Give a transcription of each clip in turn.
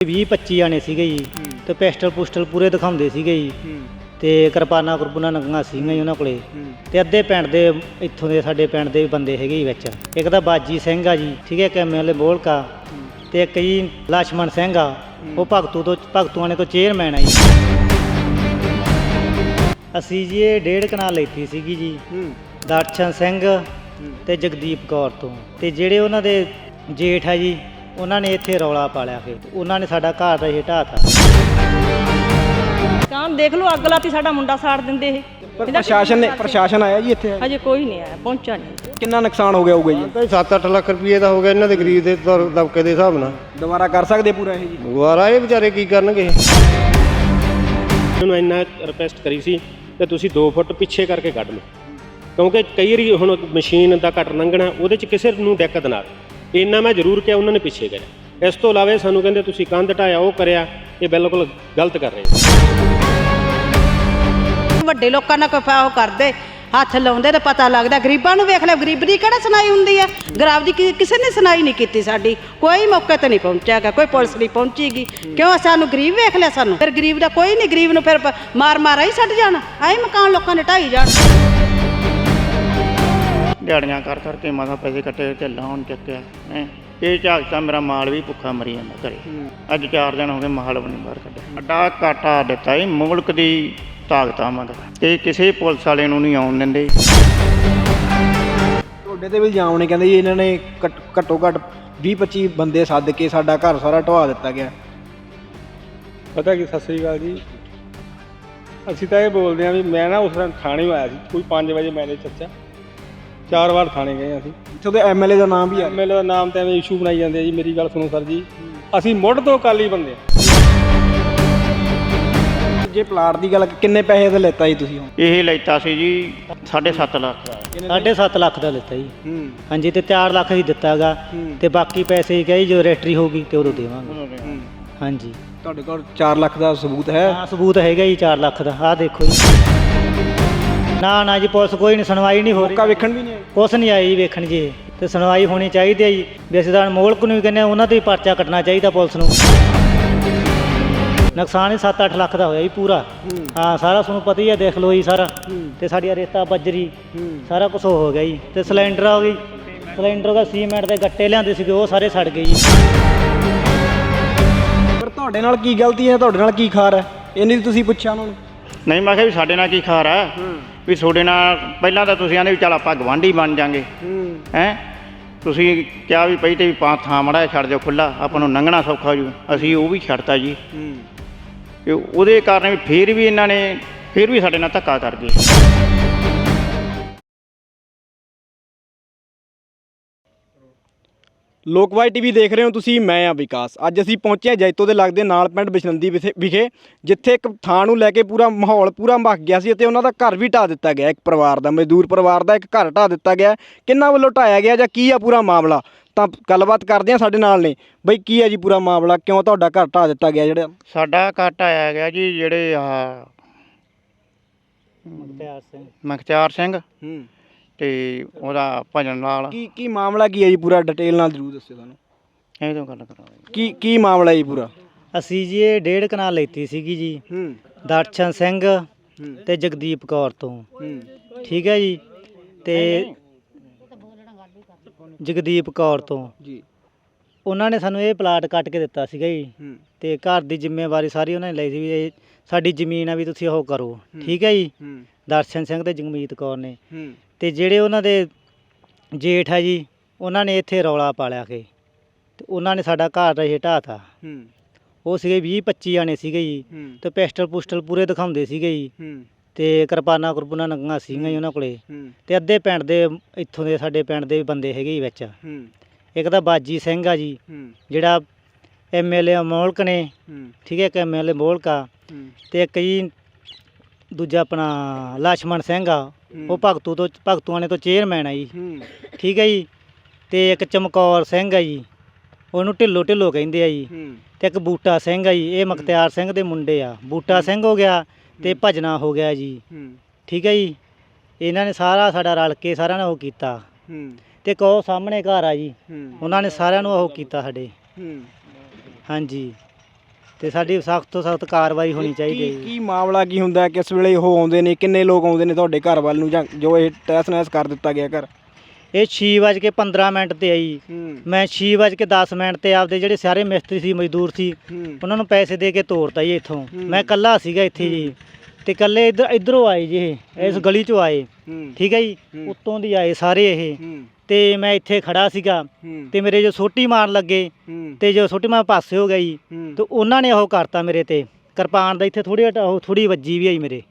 20 25 ਜਾਣੇ ਸੀਗੇ ਜੀ ਤੇ ਪਿਸਟਲ ਪੁਸਟਲ ਪੂਰੇ ਦਿਖਾਉਂਦੇ ਸੀਗੇ ਜੀ। ਤੇ ਕਿਰਪਾਨਾਂ ਕੁਰਪਾਨਾਂ ਨੰਗੀਆਂ ਸੀਗੀਆਂ ਜੀ ਉਹਨਾਂ ਕੋਲੇ। ਤੇ ਅੱਧੇ ਪਿੰਡ ਦੇ ਇੱਥੋਂ ਦੇ ਸਾਡੇ ਪਿੰਡ ਦੇ ਬੰਦੇ ਹੈਗੇ ਜੀ ਵਿੱਚ। ਇੱਕ ਤਾਂ ਬਾਜੀ ਸਿੰਘ ਆ ਜੀ ਠੀਕ ਹੈ ਇੱਕ ਐਮਐਲਏ ਬੋਲਕਾ ਤੇ ਇੱਕ ਜੀ ਲਛਮਣ ਸਿੰਘ ਆ। ਉਹ ਭਗਤੂ ਤੋਂ ਭਗਤੂਆਣੇ ਤੋਂ ਚੇਅਰਮੈਨ ਆ ਜੀ। ਅਸੀਂ ਜੀ ਇਹ ਡੇਢ ਕਨਾਲ ਲੈਤੀ ਸੀਗੀ ਜੀ। ਦਰਸ਼ਨ ਸਿੰਘ ਤੇ ਜਗਦੀਪ ਕੌਰ ਤੋਂ। ਤੇ ਜਿਹੜੇ ਉਹਨਾਂ ਦੇ ਜੇਠ ਆ ਜੀ ਉਹਨਾਂ ਨੇ ਇੱਥੇ ਰੌਲਾ ਪਾ ਲਿਆ ਫਿਰ ਉਹਨਾਂ ਨੇ ਸਾਡਾ ਘਰ ਦਾ ਇਹ ਢਾਤਾ ਕਾਂ ਦੇਖ ਲਓ ਅੱਗ ਲਾਤੀ ਸਾਡਾ ਮੁੰਡਾ ਸਾੜ ਦਿੰਦੇ ਇਹ। ਪਰ ਪ੍ਰਸ਼ਾਸਨ ਨੇ ਪ੍ਰਸ਼ਾਸਨ ਆਇਆ ਜੀ ਇੱਥੇ? ਹਜੇ ਕੋਈ ਨਹੀਂ ਆਇਆ ਪਹੁੰਚਾ ਨਹੀਂ। ਕਿੰਨਾ ਨੁਕਸਾਨ ਹੋ ਗਿਆ ਹੋਊਗਾ ਜੀ? ਤਾਂ 7-8 ਲੱਖ ਰੁਪਏ ਦਾ ਹੋ ਗਿਆ ਇਹਨਾਂ ਦੇ ਗਰੀਬ ਦੇ ਤੌਰ ਦਬਕੇ ਦੇ ਹਿਸਾਬ ਨਾਲ। ਦੁਬਾਰਾ ਕਰ ਸਕਦੇ ਪੂਰਾ ਇਹ ਜੀ? ਦੁਬਾਰਾ ਇਹ ਵਿਚਾਰੇ ਕੀ ਕਰਨਗੇ? ਉਹਨੂੰ ਇੰਨਾ ਰਿਕੁਐਸਟ ਕਰੀ ਸੀ ਕਿ ਤੁਸੀਂ 2 ਫੁੱਟ ਪਿੱਛੇ ਕਰਕੇ ਕੱਢ ਲਓ। ਕਿਉਂਕਿ ਕਈ ਵਾਰੀ ਹੁਣ ਮਸ਼ੀਨ ਦਾ ਕੱਟ ਲੰਘਣਾ ਉਹਦੇ 'ਚ ਕਿਸੇ ਨੂੰ ਦਿੱਕਤ ਨਾ ਆਵੇ। ਇੰਨਾ ਮੈਂ ਜ਼ਰੂਰ ਕਿਹਾ, ਉਹਨਾਂ ਨੇ ਪਿੱਛੇ ਕਰਿਆ। ਇਸ ਤੋਂ ਇਲਾਵਾ ਇਹ ਸਾਨੂੰ ਕਹਿੰਦੇ, ਤੁਸੀਂ ਕੰਧ ਢਾਇਆ, ਉਹ ਕਰਿਆ, ਇਹ ਬਿਲਕੁਲ ਗਲਤ ਕਰ ਰਹੇ ਹੋ। ਵੱਡੇ ਲੋਕਾਂ ਨਾਲ ਕੋਈ ਉਹ ਕਰਦੇ, ਹੱਥ ਲਾਉਂਦੇ ਤੇ ਪਤਾ ਲੱਗਦਾ, ਗਰੀਬਾਂ ਨੂੰ ਵੇਖ ਲੈ, ਗਰੀਬ ਦੀ ਕਿਹੜਾ ਸੁਣਾਈ ਹੁੰਦੀ ਹੈ? ਗਰਾਬ ਦੀ ਕਿਸੇ ਨੇ ਸੁਣਾਈ ਨਹੀਂ ਕੀਤੀ ਸਾਡੀ। ਕੋਈ ਮੌਕੇ ਤੇ ਨਹੀਂ ਪਹੁੰਚਿਆਗਾ ਕੋਈ ਪੁਲਿਸ ਨਹੀਂ ਪਹੁੰਚੀਗੀ। ਕਿਉਂ? ਸਾਨੂੰ ਗਰੀਬ ਵੇਖ ਲਿਆ ਸਾਨੂੰ। ਫਿਰ ਗਰੀਬ ਦਾ ਕੋਈ ਨਹੀਂ, ਗਰੀਬ ਨੂੰ ਫਿਰ ਮਾਰ ਮਾਰ ਮਾਰਾ ਹੀ ਛੱਡ ਜਾਣਾ। ਆਏ ਮਕਾਨ ਲੋਕਾਂ ਨੇ ਢਾਈ ਜਾਣ। ਦਿਹਾੜੀਆਂ ਕਰ ਕਰਕੇ ਮਸਾਂ ਪੈਸੇ ਕੱਟੇ ਤੇ ਲੋਨ ਚੱਕਿਆ ਹੈਂ। ਇਹ ਝਾਕਤਾ ਮੇਰਾ ਮਾਲ ਵੀ ਭੁੱਖਾ ਮਰੀ ਜਾਂਦਾ ਘਰੇ। ਅੱਜ 4 ਦਿਨ ਹੋ ਗਏ ਮਾਲ ਵੀ ਨਹੀਂ ਬਾਹਰ ਕੱਢਿਆ। ਅੱਡਾ ਕਾਟਾ ਦਿੱਤਾ ਇਹ ਮੁਲਕ ਦੀ ਤਾਕਤ ਮਤਲਬ ਤੇ ਕਿਸੇ ਪੁਲਿਸ ਵਾਲੇ ਨੂੰ ਨਹੀਂ ਆਉਣ ਦਿੰਦੇ। ਤੁਹਾਡੇ ਤੇ ਵੀ ਇਲਜ਼ਾਮ ਨੇ ਕਹਿੰਦੇ ਜੀ ਇਹਨਾਂ ਨੇ ਘੱਟ- ਘੱਟੋ ਘੱਟ 20 25 ਬੰਦੇ ਸੱਦ ਕੇ ਸਾਡਾ ਘਰ ਸਾਰਾ ਢਵਾ ਦਿੱਤਾ ਗਿਆ। ਪਤਾ ਕੀ ਸਤਿ ਸ੍ਰੀ ਅਕਾਲ ਜੀ। ਅਸੀਂ ਤਾਂ ਇਹ ਬੋਲਦੇ ਹਾਂ ਵੀ ਮੈਂ ਨਾ ਉਸ ਦਿਨ ਥਾਣੇ ਆਇਆ ਸੀ ਕੋਈ 5 ਵਜੇ ਮੈਨੇ ਚੱਚਾ ਚਾਰ ਵਾਰ ਥਾਣੇ ਗਏ ਅਸੀਂ। ਇੱਥੋਂ ਦੇ ਐਮਐਲਏ ਦਾ ਨਾਮ ਵੀ ਆ। ਐਮਐਲਏ ਦਾ ਨਾਮ ਤੇ ਐਵੇਂ ਇਸ਼ੂ ਬਣਾਈ ਜਾਂਦੇ ਆ ਜੀ ਮੇਰੀ ਗੱਲ ਸੁਣੋ ਸਰ ਜੀ। ਅਸੀਂ ਮੁੱਢ ਤੋਂ ਕਾਲੀ ਬੰਦੇ ਆ। ਜੇ ਪਲਾਟ ਦੀ ਗੱਲ ਕਿੰਨੇ ਪੈਸੇ ਦਾ ਲੈਤਾ ਜੀ ਤੁਸੀਂ ਹੁਣ? ਇਹ ਲੈਤਾ ਸੀ ਜੀ 7.5 ਲੱਖ ਦਾ। ਸਾਢੇ ਸੱਤ ਲੱਖ ਦਾ ਲਿੱਤਾ ਜੀ। ਹੂੰ। ਹਾਂਜੀ ਤੇ 4 ਲੱਖ ਹੀ ਦਿੱਤਾਗਾ। ਤੇ ਬਾਕੀ ਪੈਸੇ ਹੀ ਕਹੀ ਜੋ ਰਜਿਸਟਰੀ ਹੋਊਗੀ ਤੇ ਉਦੋਂ ਦੇਵਾਂਗੇ। ਹਾਂਜੀ। ਤੁਹਾਡੇ ਕੋਲ 4 ਲੱਖ ਦਾ ਸਬੂਤ ਹੈ? ਹਾਂ ਸਬੂਤ ਹੈਗਾ ਜੀ 4 ਲੱਖ ਦਾ। ਆਹ ਦੇਖੋ ਜੀ। ਨਾ ਨਾ ਜੀ ਪੁਲਿਸ ਕੋਈ ਨਹੀਂ ਸੁਣਵਾਈ ਨਹੀਂ ਹੋ ਮੌਕਾ ਰਹੀ ਵੇਖਣ ਵੀ ਨਹੀਂ ਕੁਛ ਨਹੀਂ ਆਈ ਜੀ ਵੇਖਣ ਜੀ ਤੇ ਸੁਣਵਾਈ ਹੋਣੀ ਚਾਹੀਦੀ ਹੈ ਜੀ। ਤਾਂ ਮੋਲਕ ਨੂੰ ਵੀ ਕਹਿੰਦੇ ਹਾਂ, ਉਹਨਾਂ ਤੇ ਵੀ ਪਰਚਾ ਕੱਟਣਾ ਚਾਹੀਦਾ ਪੁਲਿਸ ਨੂੰ। ਨੁਕਸਾਨ ਹੀ 7-8 ਲੱਖ ਦਾ ਹੋਇਆ ਜੀ ਪੂਰਾ। ਹਾਂ। ਸਾਰਾ ਤੁਹਾਨੂੰ ਪਤਾ ਹੀ ਹੈ ਦੇਖ ਲਓ ਜੀ ਸਾਰਾ। ਤੇ ਸਾਡੀ ਰੇਤਾ ਬੱਜਰੀ ਸਾਰਾ ਕੁਝ ਹੋ ਗਿਆ ਜੀ। ਤੇ ਸਿਲੰਡਰ ਆ ਗਈ। ਸਿਲੰਡਰ ਦਾ ਸੀਮੈਂਟ ਦੇ ਗੱਟੇ ਲਿਆਂਦੇ ਸੀਗੇ ਉਹ ਸਾਰੇ ਸੜ ਗਏ ਜੀ। ਪਰ ਤੁਹਾਡੇ ਨਾਲ ਕੀ ਗਲਤੀ ਹੈ? ਤੁਹਾਡੇ ਨਾਲ ਕੀ ਖਾਰ ਹੈ? ਇਹ ਨਹੀਂ ਤੁਸੀਂ ਪੁੱਛਿਆ ਉਹਨਾਂ ਨੂੰ। ਨਹੀਂ ਮੈਂ ਕਿਹਾ ਵੀ ਸਾਡੇ ਨਾਲ ਕੀ ਖਾਰ ਆ ਵੀ ਤੁਹਾਡੇ ਨਾਲ ਪਹਿਲਾਂ ਤਾਂ ਤੁਸੀਂ ਆਂਦੇ ਵੀ ਚੱਲ ਆਪਾਂ ਗਵਾਂਢੀ ਬਣ ਜਾਾਂਗੇ। ਹੈ। ਤੁਸੀਂ ਕਿਹਾ ਵੀ ਪਹਿਲੇ ਵੀ ਪਾਂ ਥਾਂ ਮੜਾ ਛੱਡ ਦਿਓ ਖੁੱਲਾ ਆਪਾਂ ਨੂੰ ਲੰਘਣਾ ਸੌਖਾ ਜੂ। ਅਸੀਂ ਉਹ ਵੀ ਛੱਡਤਾ ਜੀ। ਤੇ ਉਹਦੇ ਕਾਰਨ ਵੀ ਫੇਰ ਵੀ ਇਹਨਾਂ ਨੇ ਫੇਰ ਵੀ ਸਾਡੇ ਨਾਲ ਧੱਕਾ ਕਰ ਗਏ ਲੋਕਵਾਈ ਟੀਵੀ ਦੇਖ ਰਹੇ ਹੋ ਤੁਸੀਂ ਮੈਂ ਆ ਵਿਕਾਸ। ਅੱਜ ਅਸੀਂ ਪਹੁੰਚੇ ਹਾਂ ਜੈਤੋ ਦੇ ਲੱਗਦੇ ਨਾਲ ਪਿੰਡ ਬਿਸ਼ਨੰਦੀ ਵਿਖੇ- ਵਿਖੇ ਜਿੱਥੇ ਇੱਕ ਥਾਂ ਨੂੰ ਲੈ ਕੇ ਪੂਰਾ ਮਾਹੌਲ ਪੂਰਾ ਮੱਕ ਗਿਆ ਸੀ ਅਤੇ ਉਹਨਾਂ ਦਾ ਘਰ ਵੀ ਢਾ ਦਿੱਤਾ ਗਿਆ। ਇੱਕ ਪਰਿਵਾਰ ਦਾ ਮਜ਼ਦੂਰ ਪਰਿਵਾਰ ਦਾ ਇੱਕ ਘਰ ਢਾ ਦਿੱਤਾ ਗਿਆ। ਕਿੰਨਾ ਵੱਲੋਂ ਢਾਇਆ ਗਿਆ ਜਾਂ ਕੀ ਆ ਪੂਰਾ ਮਾਮਲਾ? ਤਾਂ ਗੱਲਬਾਤ ਕਰਦੇ ਹਾਂ ਸਾਡੇ ਨਾਲ ਨੇ। ਬਈ ਕੀ ਹੈ ਜੀ ਪੂਰਾ ਮਾਮਲਾ? ਕਿਉਂ ਤੁਹਾਡਾ ਘਰ ਢਾ ਦਿੱਤਾ ਗਿਆ ਜਿਹੜਾ? ਸਾਡਾ ਘਟ ਆਇਆ ਗਿਆ ਜੀ ਜਿਹੜੇ ਆ ਮੁਖਤਿਆਰ ਸਿੰਘ। ਮਖਤਿਆਰ ਸਿੰਘ। ਹੂੰ। ਤੇ ਉਹਦਾ ਭਜਨ ਨਾਲ ਕੀ ਕੀ ਮਾਮਲਾ ਕੀ ਹੈ ਜੀ? ਪੂਰਾ ਡਿਟੇਲ ਨਾਲ ਜ਼ਰੂਰ ਦੱਸਿਓ ਸਾਨੂੰ। ਇਹ ਤੋਂ ਗੱਲ ਕਰਾਂਗੇ। ਕੀ ਕੀ ਮਾਮਲਾ ਜੀ ਪੂਰਾ? ਅਸੀਂ ਜੀ ਇਹ ਡੇਢ ਕਨਾਲ ਲੈਤੀ ਸੀਗੀ ਜੀ। ਹੂੰ। ਦਰਸ਼ਨ ਸਿੰਘ ਤੇ ਜਗਦੀਪ ਕੌਰ ਤੋਂ। ਹੂੰ। ਠੀਕ ਹੈ ਜੀ? ਤੇ ਜਗਦੀਪ ਕੌਰ ਤੋਂ। ਜੀ। ਉਹਨਾਂ ਨੇ ਸਾਨੂੰ ਇਹ ਪਲਾਟ ਕੱਟ ਕੇ ਦਿੱਤਾ ਸੀਗਾ ਜੀ। ਹੂੰ। ਤੇ ਘਰ ਦੀ ਜ਼ਿੰਮੇਵਾਰੀ ਸਾਰੀ ਉਹਨਾਂ ਨੇ ਲਈ ਸੀ ਵੀ ਇਹ ਸਾਡੀ ਜ਼ਮੀਨ ਆ ਵੀ ਤੁਸੀਂ ਉਹ ਕਰੋ। ਠੀਕ ਹੈ ਜੀ? ਹੂੰ। ਦਰਸ਼ਨ ਸਿੰਘ ਤੇ ਜਗਮੀਤ ਕੌਰ ਨੇ। ਹੂੰ। ਤੇ ਜਿਹੜੇ ਉਹਨਾਂ ਦੇ ਜੇਠ ਆ ਜੀ ਉਹਨਾਂ ਨੇ ਇੱਥੇ ਰੌਲਾ ਪਾ ਲਿਆ ਕੇ। ਤੇ ਉਹਨਾਂ ਨੇ ਸਾਡਾ ਘਰ ਦਾ ਢਾਤਾ ਹੂੰ। ਉਹ ਸੀਗੇ 20 25 ਜਾਣੇ ਸੀਗੇ ਜੀ। ਹੂੰ। ਤੇ ਪਿਸਟਲ ਪੁਸਟਲ ਪੂਰੇ ਦਿਖਾਉਂਦੇ ਸੀਗੇ ਜੀ। ਹੂੰ। ਤੇ ਕਿਰਪਾਨਾਂ ਕੁਰਪਾਨਾਂ ਨੰਗੀਆਂ ਸੀਗੀਆਂ ਜੀ ਉਹਨਾਂ ਕੋਲੇ। ਹੂੰ। ਤੇ ਅੱਧੇ ਪਿੰਡ ਦੇ ਇੱਥੋਂ ਦੇ ਸਾਡੇ ਪਿੰਡ ਦੇ ਬੰਦੇ ਹੈਗੇ ਜੀ ਵਿੱਚ। ਹੂੰ। ਇੱਕ ਤਾਂ ਬਾਜੀ ਸਿੰਘ ਆ ਜੀ ਹੂੰ। ਜਿਹੜਾ ਐਮਐਲਏ ਮੋਲਕ ਨੇ। ਹੂੰ। ਠੀਕ ਹੈ ਇੱਕ ਐਮਐਲਏ ਮੋਲਕਾ ਹੂੰ। ਤੇ ਇੱਕ ਜੀ ਦੂਜਾ ਆਪਣਾ ਲਛਮਣ ਸਿੰਘ ਆ ਉਹ ਭਗਤੂ ਤੋਂ ਭਗਤੂਆਣੇ ਤੋਂ ਚੇਅਰਮੈਨ ਆ ਜੀ। ਠੀਕ ਹੈ ਜੀ? ਤੇ ਇੱਕ ਚਮਕੌਰ ਸਿੰਘ ਆ ਜੀ ਉਹਨੂੰ ਢਿੱਲੋ ਢਿੱਲੋ ਕਹਿੰਦੇ ਆ ਜੀ। ਤੇ ਇੱਕ ਬੂਟਾ ਸਿੰਘ ਆ ਜੀ ਇਹ ਮੁਖਤਿਆਰ ਸਿੰਘ ਦੇ ਮੁੰਡੇ ਆ। ਬੂਟਾ ਸਿੰਘ ਹੋ ਗਿਆ ਤੇ ਭਜਨਾ ਹੋ ਗਿਆ ਜੀ। ਠੀਕ ਹੈ ਜੀ? ਇਹਨਾਂ ਨੇ ਸਾਰਾ ਸਾਡਾ ਰਲ ਕੇ ਸਾਰਿਆਂ ਨੇ ਉਹ ਕੀਤਾ। ਤੇ ਕੋ ਸਾਹਮਣੇ ਘਰ ਆ ਜੀ। ਉਹਨਾਂ ਨੇ ਸਾਰਿਆਂ ਨੂੰ ਉਹ ਕੀਤਾ ਸਾਡੇ। ਹਾਂਜੀ। ਤੇ ਸਾਡੀ ਸਖਤ ਤੋਂ ਸਖਤ ਕਾਰਵਾਈ ਹੋਣੀ ਚਾਹੀਦੀ ਹੈ ਕੀ ਜੀ। ਕੀ ਮਾਮਲਾ ਕੀ ਹੁੰਦਾ ਹੈ? ਕਿਸ ਵੇਲੇ ਉਹ ਆਉਂਦੇ ਨੇ? ਕਿੰਨੇ ਲੋਕ ਆਉਂਦੇ ਨੇ ਤੁਹਾਡੇ ਘਰ ਵੱਲ ਨੂੰ ਜਾਂ ਜੋ ਇਹ ਤਹਿਸ ਨਹਿਸ ਕਰ ਦਿੱਤਾ ਗਿਆ ਘਰ? ਇਹ 6:15 ਮਿੰਟ ਤੇ ਆਈ। ਮੈਂ 6:10 ਮਿੰਟ ਤੇ ਆਪਦੇ ਜਿਹੜੇ ਸਾਰੇ ਮਿਸਤਰੀ ਸੀ ਮਜ਼ਦੂਰ ਸੀ ਉਹਨਾਂ ਨੂੰ ਪੈਸੇ ਦੇ ਕੇ ਤੋਰਤਾ ਜੀ ਇੱਥੋਂ। ਹੂੰ। ਮੈਂ ਇਕੱਲਾ ਸੀਗਾ ਇੱਥੇ ਜੀ। ਤੇ ਇਕੱਲੇ ਇੱਧਰ ਇੱਧਰੋਂ ਆਏ ਜੀ ਇਹ। ਇਸ ਗਲੀ ਚੋਂ ਆਏ। ਠੀਕ ਹੈ ਜੀ? ਹੂੰ। ਉੱਤੋਂ ਦੀ ਆਏ ਸਾਰੇ ਇਹ। ਤੇ ਮੈਂ ਇੱਥੇ ਖੜਾ ਸੀਗਾ ਤੇ ਮੇਰੇ ਜੋ ਸੋਟੀ ਮਾਰਨ ਲੱਗੇ ਤੇ ਜੋ ਸੋਟੀ ਮਾਰ ਪਾਸੇ ਹੋ ਗਈ ਤੇ ਉਹਨਾਂ ਨੇ ਉਹ ਕਰਤਾ ਮੇਰੇ ਤੇ। ਕਿਰਪਾਨ ਦਾ ਇੱਥੇ ਥੋੜੀ ਉਹ ਥੋੜੀ ਵੱਜੀ ਵੀ ਆਈ ਮੇਰੇ।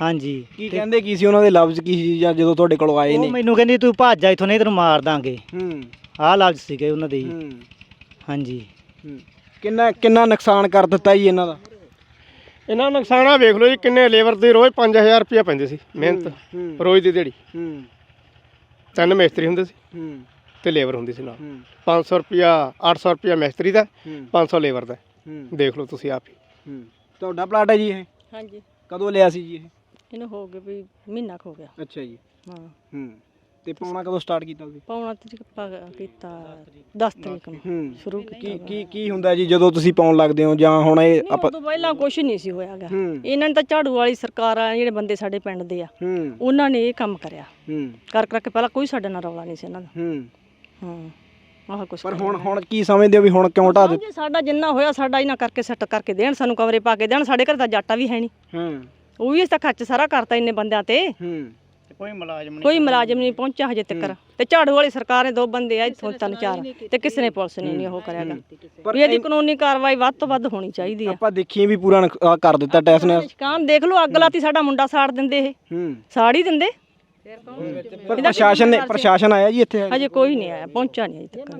ਹਾਂਜੀ। ਕੀ ਕਹਿੰਦੇ ਕੀ ਸੀ ਉਹਨਾਂ ਦੇ ਲਫ਼ਜ਼ ਕੀ ਸੀ ਜਾਂ ਜਦੋਂ ਤੁਹਾਡੇ ਕੋਲ ਆਏ ਉਹ ਨੇ ਮੈਨੂੰ ਕਹਿੰਦੀ ਤੂੰ ਭੱਜ ਜਾ ਇੱਥੋਂ ਨਹੀਂ ਤੈਨੂੰ ਮਾਰ ਦਾਂਗੇ। ਹੂੰ। ਆਹ ਲਫ਼ਜ਼ ਸੀਗੇ ਉਹਨਾਂ ਦੇ। ਹਾਂਜੀ। ਕਿੰਨਾ ਕਿੰਨਾ ਨੁਕਸਾਨ ਕਰ ਦਿੱਤਾ ਜੀ ਇਹਨਾਂ ਦਾ? ਇਹਨਾਂ ਨੁਕਸਾਨਾ ਵੇਖ ਲਓ ਜੀ ਕਿੰਨੇ ਲੇਬਰ ਦੇ ਰੋਜ਼ 5000 ਰੁਪਇਆ ਪੈਂਦੇ ਸੀ ਮਿਹਨਤ ਰੋਜ਼ ਦੀ ਦਿਹਾੜੀ। ਹੂੰ। ਤਿੰਨ ਮਿਸਤਰੀ ਹੁੰਦੇ ਸੀ ਹੂੰ। ਤੇ ਲੇਬਰ ਹੁੰਦੀ ਸੀ ਨਾਲ। ਹੂੰ। 500 ਰੁਪਇਆ 800 ਰੁਪਇਆ ਮਿਸਤਰੀ ਦਾ ਹੂੰ। 500 ਲੇਬਰ ਦਾ। ਹੂੰ। ਦੇਖ ਲਓ ਤੁਸੀਂ ਆਪ ਹੀ। ਹੂੰ। ਤੁਹਾਡਾ ਪਲਾਟ ਹੈ ਜੀ ਇਹ? ਹਾਂਜੀ। ਕਦੋਂ ਲਿਆ ਸੀ ਜੀ ਇਹ? ਇਹਨੂੰ ਹੋ ਗਿਆ ਵੀ ਮਹੀਨਾ ਕੁ ਹੋ ਗਿਆ। ਅੱਛਾ ਜੀ। ਹਾਂ। ਹੂੰ। ਤੇ ਪਾਉਣਾ ਕਦੋਂ ਸਟਾਰਟ ਕੀਤਾ ਤੁਸੀਂ? ਪੌਣਾ ਤਰੀਕ ਪਾ ਕੀਤਾ 10 ਤਰੀਕ ਨੂੰ ਹੂੰ। ਸ਼ੁਰੂ ਕੀ ਕੀਤਾ। ਕੀ ਕੀ ਹੁੰਦਾ ਜੀ ਜਦੋਂ ਤੁਸੀਂ ਪਾਉਣ ਲੱਗਦੇ ਹੋ ਜਾਂ ਹੁਣ ਇਹ ਆਪਾਂ ਉਦੋਂ ਪਹਿਲਾਂ ਕੁਝ ਨਹੀਂ ਸੀ ਹੋਇਆਗਾ ਹੂੰ। ਇਹਨਾਂ ਨੇ ਤਾਂ ਝਾੜੂ ਵਾਲੀ ਸਰਕਾਰ ਆ ਜਿਹੜੇ ਬੰਦੇ ਸਾਡੇ ਪਿੰਡ ਦੇ ਆ ਹੂੰ। ਉਹਨਾਂ ਨੇ ਇਹ ਕੰਮ ਕਰਿਆ। ਹੂੰ। ਕਰ ਕਰਕੇ ਪਹਿਲਾਂ ਕੋਈ ਸਾਡੇ ਨਾਲ ਰੌਲਾ ਨਹੀਂ ਸੀ ਇਹਨਾਂ ਦਾ। ਹੂੰ। ਹਾਂ। ਆਹ ਕੁਛ ਪਰ ਹੁਣ ਹੁਣ ਕੀ ਸਮਝਦੇ ਹੋ ਵੀ ਹੁਣ ਕਿਉਂ ਢਾ ਦਿੱਤਾ? ਜੇ ਸਾਡਾ ਜਿੰਨਾ ਹੋਇਆ ਸਾਡਾ ਇਹਨਾਂ ਕਰਕੇ ਸੈੱਟ ਕਰਕੇ ਦੇਣ ਸਾਨੂੰ ਕਮਰੇ ਪਾ ਕੇ ਦੇਣ ਸਾਡੇ ਘਰ ਤਾਂ ਜਾਟਾ ਵੀ ਹੈ ਨਹੀਂ। ਹੂੰ। ਉਹ ਵੀ ਇਸ ਤਾਂ ਖਰਚ ਸਾਰਾ ਕਰਤਾ ਇੰਨੇ ਬੰਦਿਆਂ ਤੇ। ਹੂੰ। ਕੋਈ ਮੁਲਾਜ਼ਮ ਕੋਈ ਮੁਲਾਜ਼ਮ ਨਹੀਂ ਪਹੁੰਚਿਆ ਹਜੇ ਤੱਕ। ਤੇ ਝਾੜੂ ਵਾਲੀ ਸਰਕਾਰ ਨੇ ਦੋ ਬੰਦੇ ਆ ਇੱਥੋਂ ਤਿੰਨ ਚਾਰ। ਤੇ ਕਿਸੇ ਨੇ ਪੁਲਿਸ ਨੇ ਨਹੀਂ ਉਹ ਕਰਿਆਗਾ। ਵੀ ਇਹਦੀ ਕਾਨੂੰਨੀ ਕਾਰਵਾਈ ਵੱਧ ਤੋਂ ਵੱਧ ਹੋਣੀ ਚਾਹੀਦੀ ਆ। ਆਪਾਂ ਦੇਖੀਏ ਵੀ ਪੂਰਾ ਨੁਕ- ਆਹ ਕਰ ਦਿੱਤਾ ਟੈਸ ਨੇ। ਸ਼ਿਕਾਨ ਦੇਖ ਲਓ ਅੱਗ ਲਾਤੀ ਸਾਡਾ ਮੁੰਡਾ ਸਾੜ ਦਿੰਦੇ ਇਹ। ਹੂੰ। ਸਾੜ ਹੀ ਦਿੰਦੇ। ਪਰ ਪ੍ਰਸ਼ਾਸਨ ਨੇ ਪ੍ਰਸ਼ਾਸਨ ਆਇਆ ਜੀ ਇੱਥੇ। ਹਜੇ ਕੋਈ ਨਹੀਂ ਆਇਆ ਪਹੁੰਚਾ ਨਹੀਂ ਅਜੇ ਤੱਕ।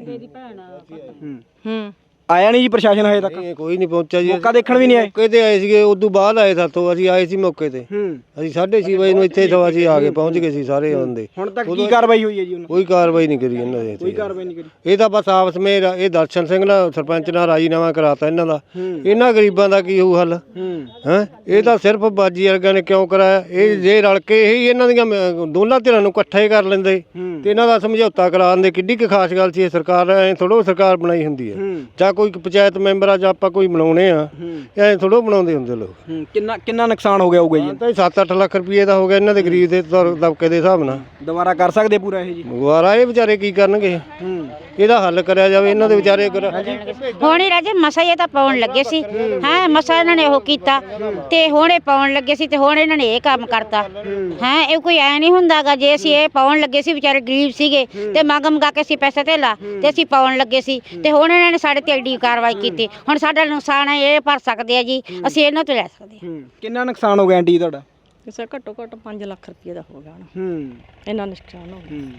ਹੂੰ। ਹੂੰ। ਆਇਆ ਨਹੀਂ ਜੀ ਪ੍ਰਸ਼ਾਸਨ ਹਜੇ ਤੱਕ? ਇਹ ਕੋਈ ਨਹੀਂ ਪਹੁੰਚਿਆ ਜੀ। ਮੌਕਾ ਦੇਖਣ ਵੀ ਨਹੀਂ ਆਏ? ਮੌਕੇ ਤੇ ਆਏ ਸੀਗੇ ਉਦੋਂ ਬਾਅਦ ਆਏ ਸਾਤੋਂ ਅਸੀਂ ਆਏ ਸੀ ਮੌਕੇ ਤੇ। ਹੂੰ। ਅਸੀਂ 6:30 ਵਜੇ ਨੂੰ ਇੱਥੇ ਸਵਾ ਅਸੀਂ ਆ ਕੇ ਪਹੁੰਚ ਗਏ ਸੀ ਸਾਰੇ ਬੰਦੇ ਹੁਣ ਤੱਕ ਕੀ ਕਾਰਵਾਈ ਹੋਈ ਹੈ ਜੀ ਉਹਨਾਂ ਕੋਈ ਕਾਰਵਾਈ ਨਹੀਂ ਕਰੀ ਇਹਨਾਂ ਦੇ ਕੋਈ। ਕਾਰਵਾਈ ਨਹੀਂ ਕਰੀ। ਇਹ ਤਾਂ ਬਸ ਆਪਸ ਵਿੱਚ ਇਹ ਦਰਸ਼ਨ ਸਿੰਘ ਨਾਲ ਸਰਪੰਚ ਨਾਲ ਰਾਜੀਨਾਮਾ ਕਰਾਤਾ ਇਹਨਾਂ ਦਾ। ਹੂੰ। ਇਹਨਾਂ ਗਰੀਬਾਂ ਦਾ ਕੀ ਹੋਊ ਹੱਲ? ਹੂੰ। ਹੈ? ਇਹ ਤਾਂ ਸਿਰਫ ਬਾਜੀ ਵਰਗਿਆਂ ਨੇ ਕਿਉਂ ਕਰਾਇਆ? ਇਹ ਜੇ ਰਲ ਕੇ ਹੀ ਇਹਨਾਂ ਦੀਆਂ ਦੋਨਾਂ ਧਿਰਾਂ ਨੂੰ ਇਕੱਠੇ ਕਰ ਲੈਂਦੇ ਹੂੰ। ਤੇ ਇਹਨਾਂ ਦਾ ਸਮਝੌਤਾ ਕਰਾ ਦਿੰਦੇ। ਕਿੱਡੀ ਕੁ ਖਾਸ ਗੱਲ ਸੀ ਇਹ ਸਰਕਾਰ ਐ ਥੋੜੋ ਸਰਕਾਰ ਬਣਾਈ ਹੁੰਦੀ ਹੈ। ਹੂੰ। ਜਾਂ ਕੋਈ ਪੰਚਾਇਤ ਮੈਂਬਰ ਆ ਜਾਂ ਆਪਾਂ ਕੋਈ ਬਣਾਉਣੇ ਆ ਐ ਥੋੜੋ ਬਣਾਉਂਦੇ ਹੁੰਦੇ ਲੋਕ। ਹੂੰ ਕਿੰਨਾ ਕਿੰਨਾ ਨੁਕਸਾਨ ਹੋ ਗਿਆ ਹੋਊਗਾ ਜੀ? ਤਾਂ 7-8 ਲੱਖ ਰੁਪਏ ਦਾ ਹੋ ਗਿਆ ਇਹਨਾਂ ਦੇ ਗਰੀਬ ਦੇ ਤੌਰ ਦਬਕੇ ਦੇ ਹਿਸਾਬ ਨਾਲ। ਦੁਬਾਰਾ ਕਰ ਸਕਦੇ ਪੂਰਾ ਇਹ ਜੀ? ਦੁਬਾਰਾ ਇਹ ਵਿਚਾਰੇ ਕੀ ਕਰਨਗੇ? ਹੂੰ। ਇਹਦਾ ਹੱਲ ਕਰਿਆ ਜਾਵੇ ਇਹਨਾਂ ਦੇ ਵਿਚਾਰੇ ਗੁਰ- ਹੁਣ ਹੀ ਰਾਜੇ ਮਸਾ ਇਹ ਤਾਂ ਪਾਉਣ ਲੱਗੇ ਸੀ। ਹਾਂ ਮਸਾ ਇਹਨਾਂ ਨੇ ਉਹ ਕੀਤਾ ਤੇ ਹੁਣ ਇਹ ਪਾਉਣ ਲੱਗੇ ਸੀ ਤੇ ਹੁਣ ਇਹਨਾਂ ਨੇ ਇਹ ਕੰਮ ਕਰਤਾ। ਹਾਂ। ਇਹ ਕੋਈ ਐ ਨਹੀਂ ਹੁੰਦਾਗਾ ਜੇ ਅਸੀਂ ਇਹ ਪਾਉਣ ਲੱਗੇ ਸੀ ਵਿਚਾਰੇ ਗਰੀਬ ਸੀਗੇ ਤੇ ਮੰਗ ਮੰਗਾ ਕੇ ਅਸੀਂ ਪੈਸੇ ਧੇਲਾ ਤੇ ਅਸੀਂ ਪਾਉਣ ਲੱਗੇ ਸੀ ਤੇ ਹੁਣ ਇਹਨਾਂ ਨੇ ਸਾਡੇ ਤੇ ਐਡੀ ਕਾਰਵਾਈ ਕੀਤੀ। ਹੁਣ ਸਾਡਾ ਨੁਕਸਾਨ ਹੈ ਇਹ ਭਰ ਸਕਦੇ ਆ ਜੀ। ਅਸੀਂ ਇਹਨਾਂ ਤੋਂ ਲੈ ਸਕਦੇ ਹਾਂ ਹੂੰ। ਕਿੰਨਾ ਨੁਕਸਾਨ ਹੋ ਗਿਆ ਆਂਟੀ ਤੁਹਾਡਾ? ਕਿਸੇ ਘੱਟੋ ਘੱਟ 5 ਲੱਖ ਰੁਪਏ ਦਾ ਹੋ ਗਿਆ ਹੁਣ। ਹੂੰ। ਇੰਨਾ ਨੁਕਸਾਨ ਹੋ ਗਿਆ। ਹੂੰ।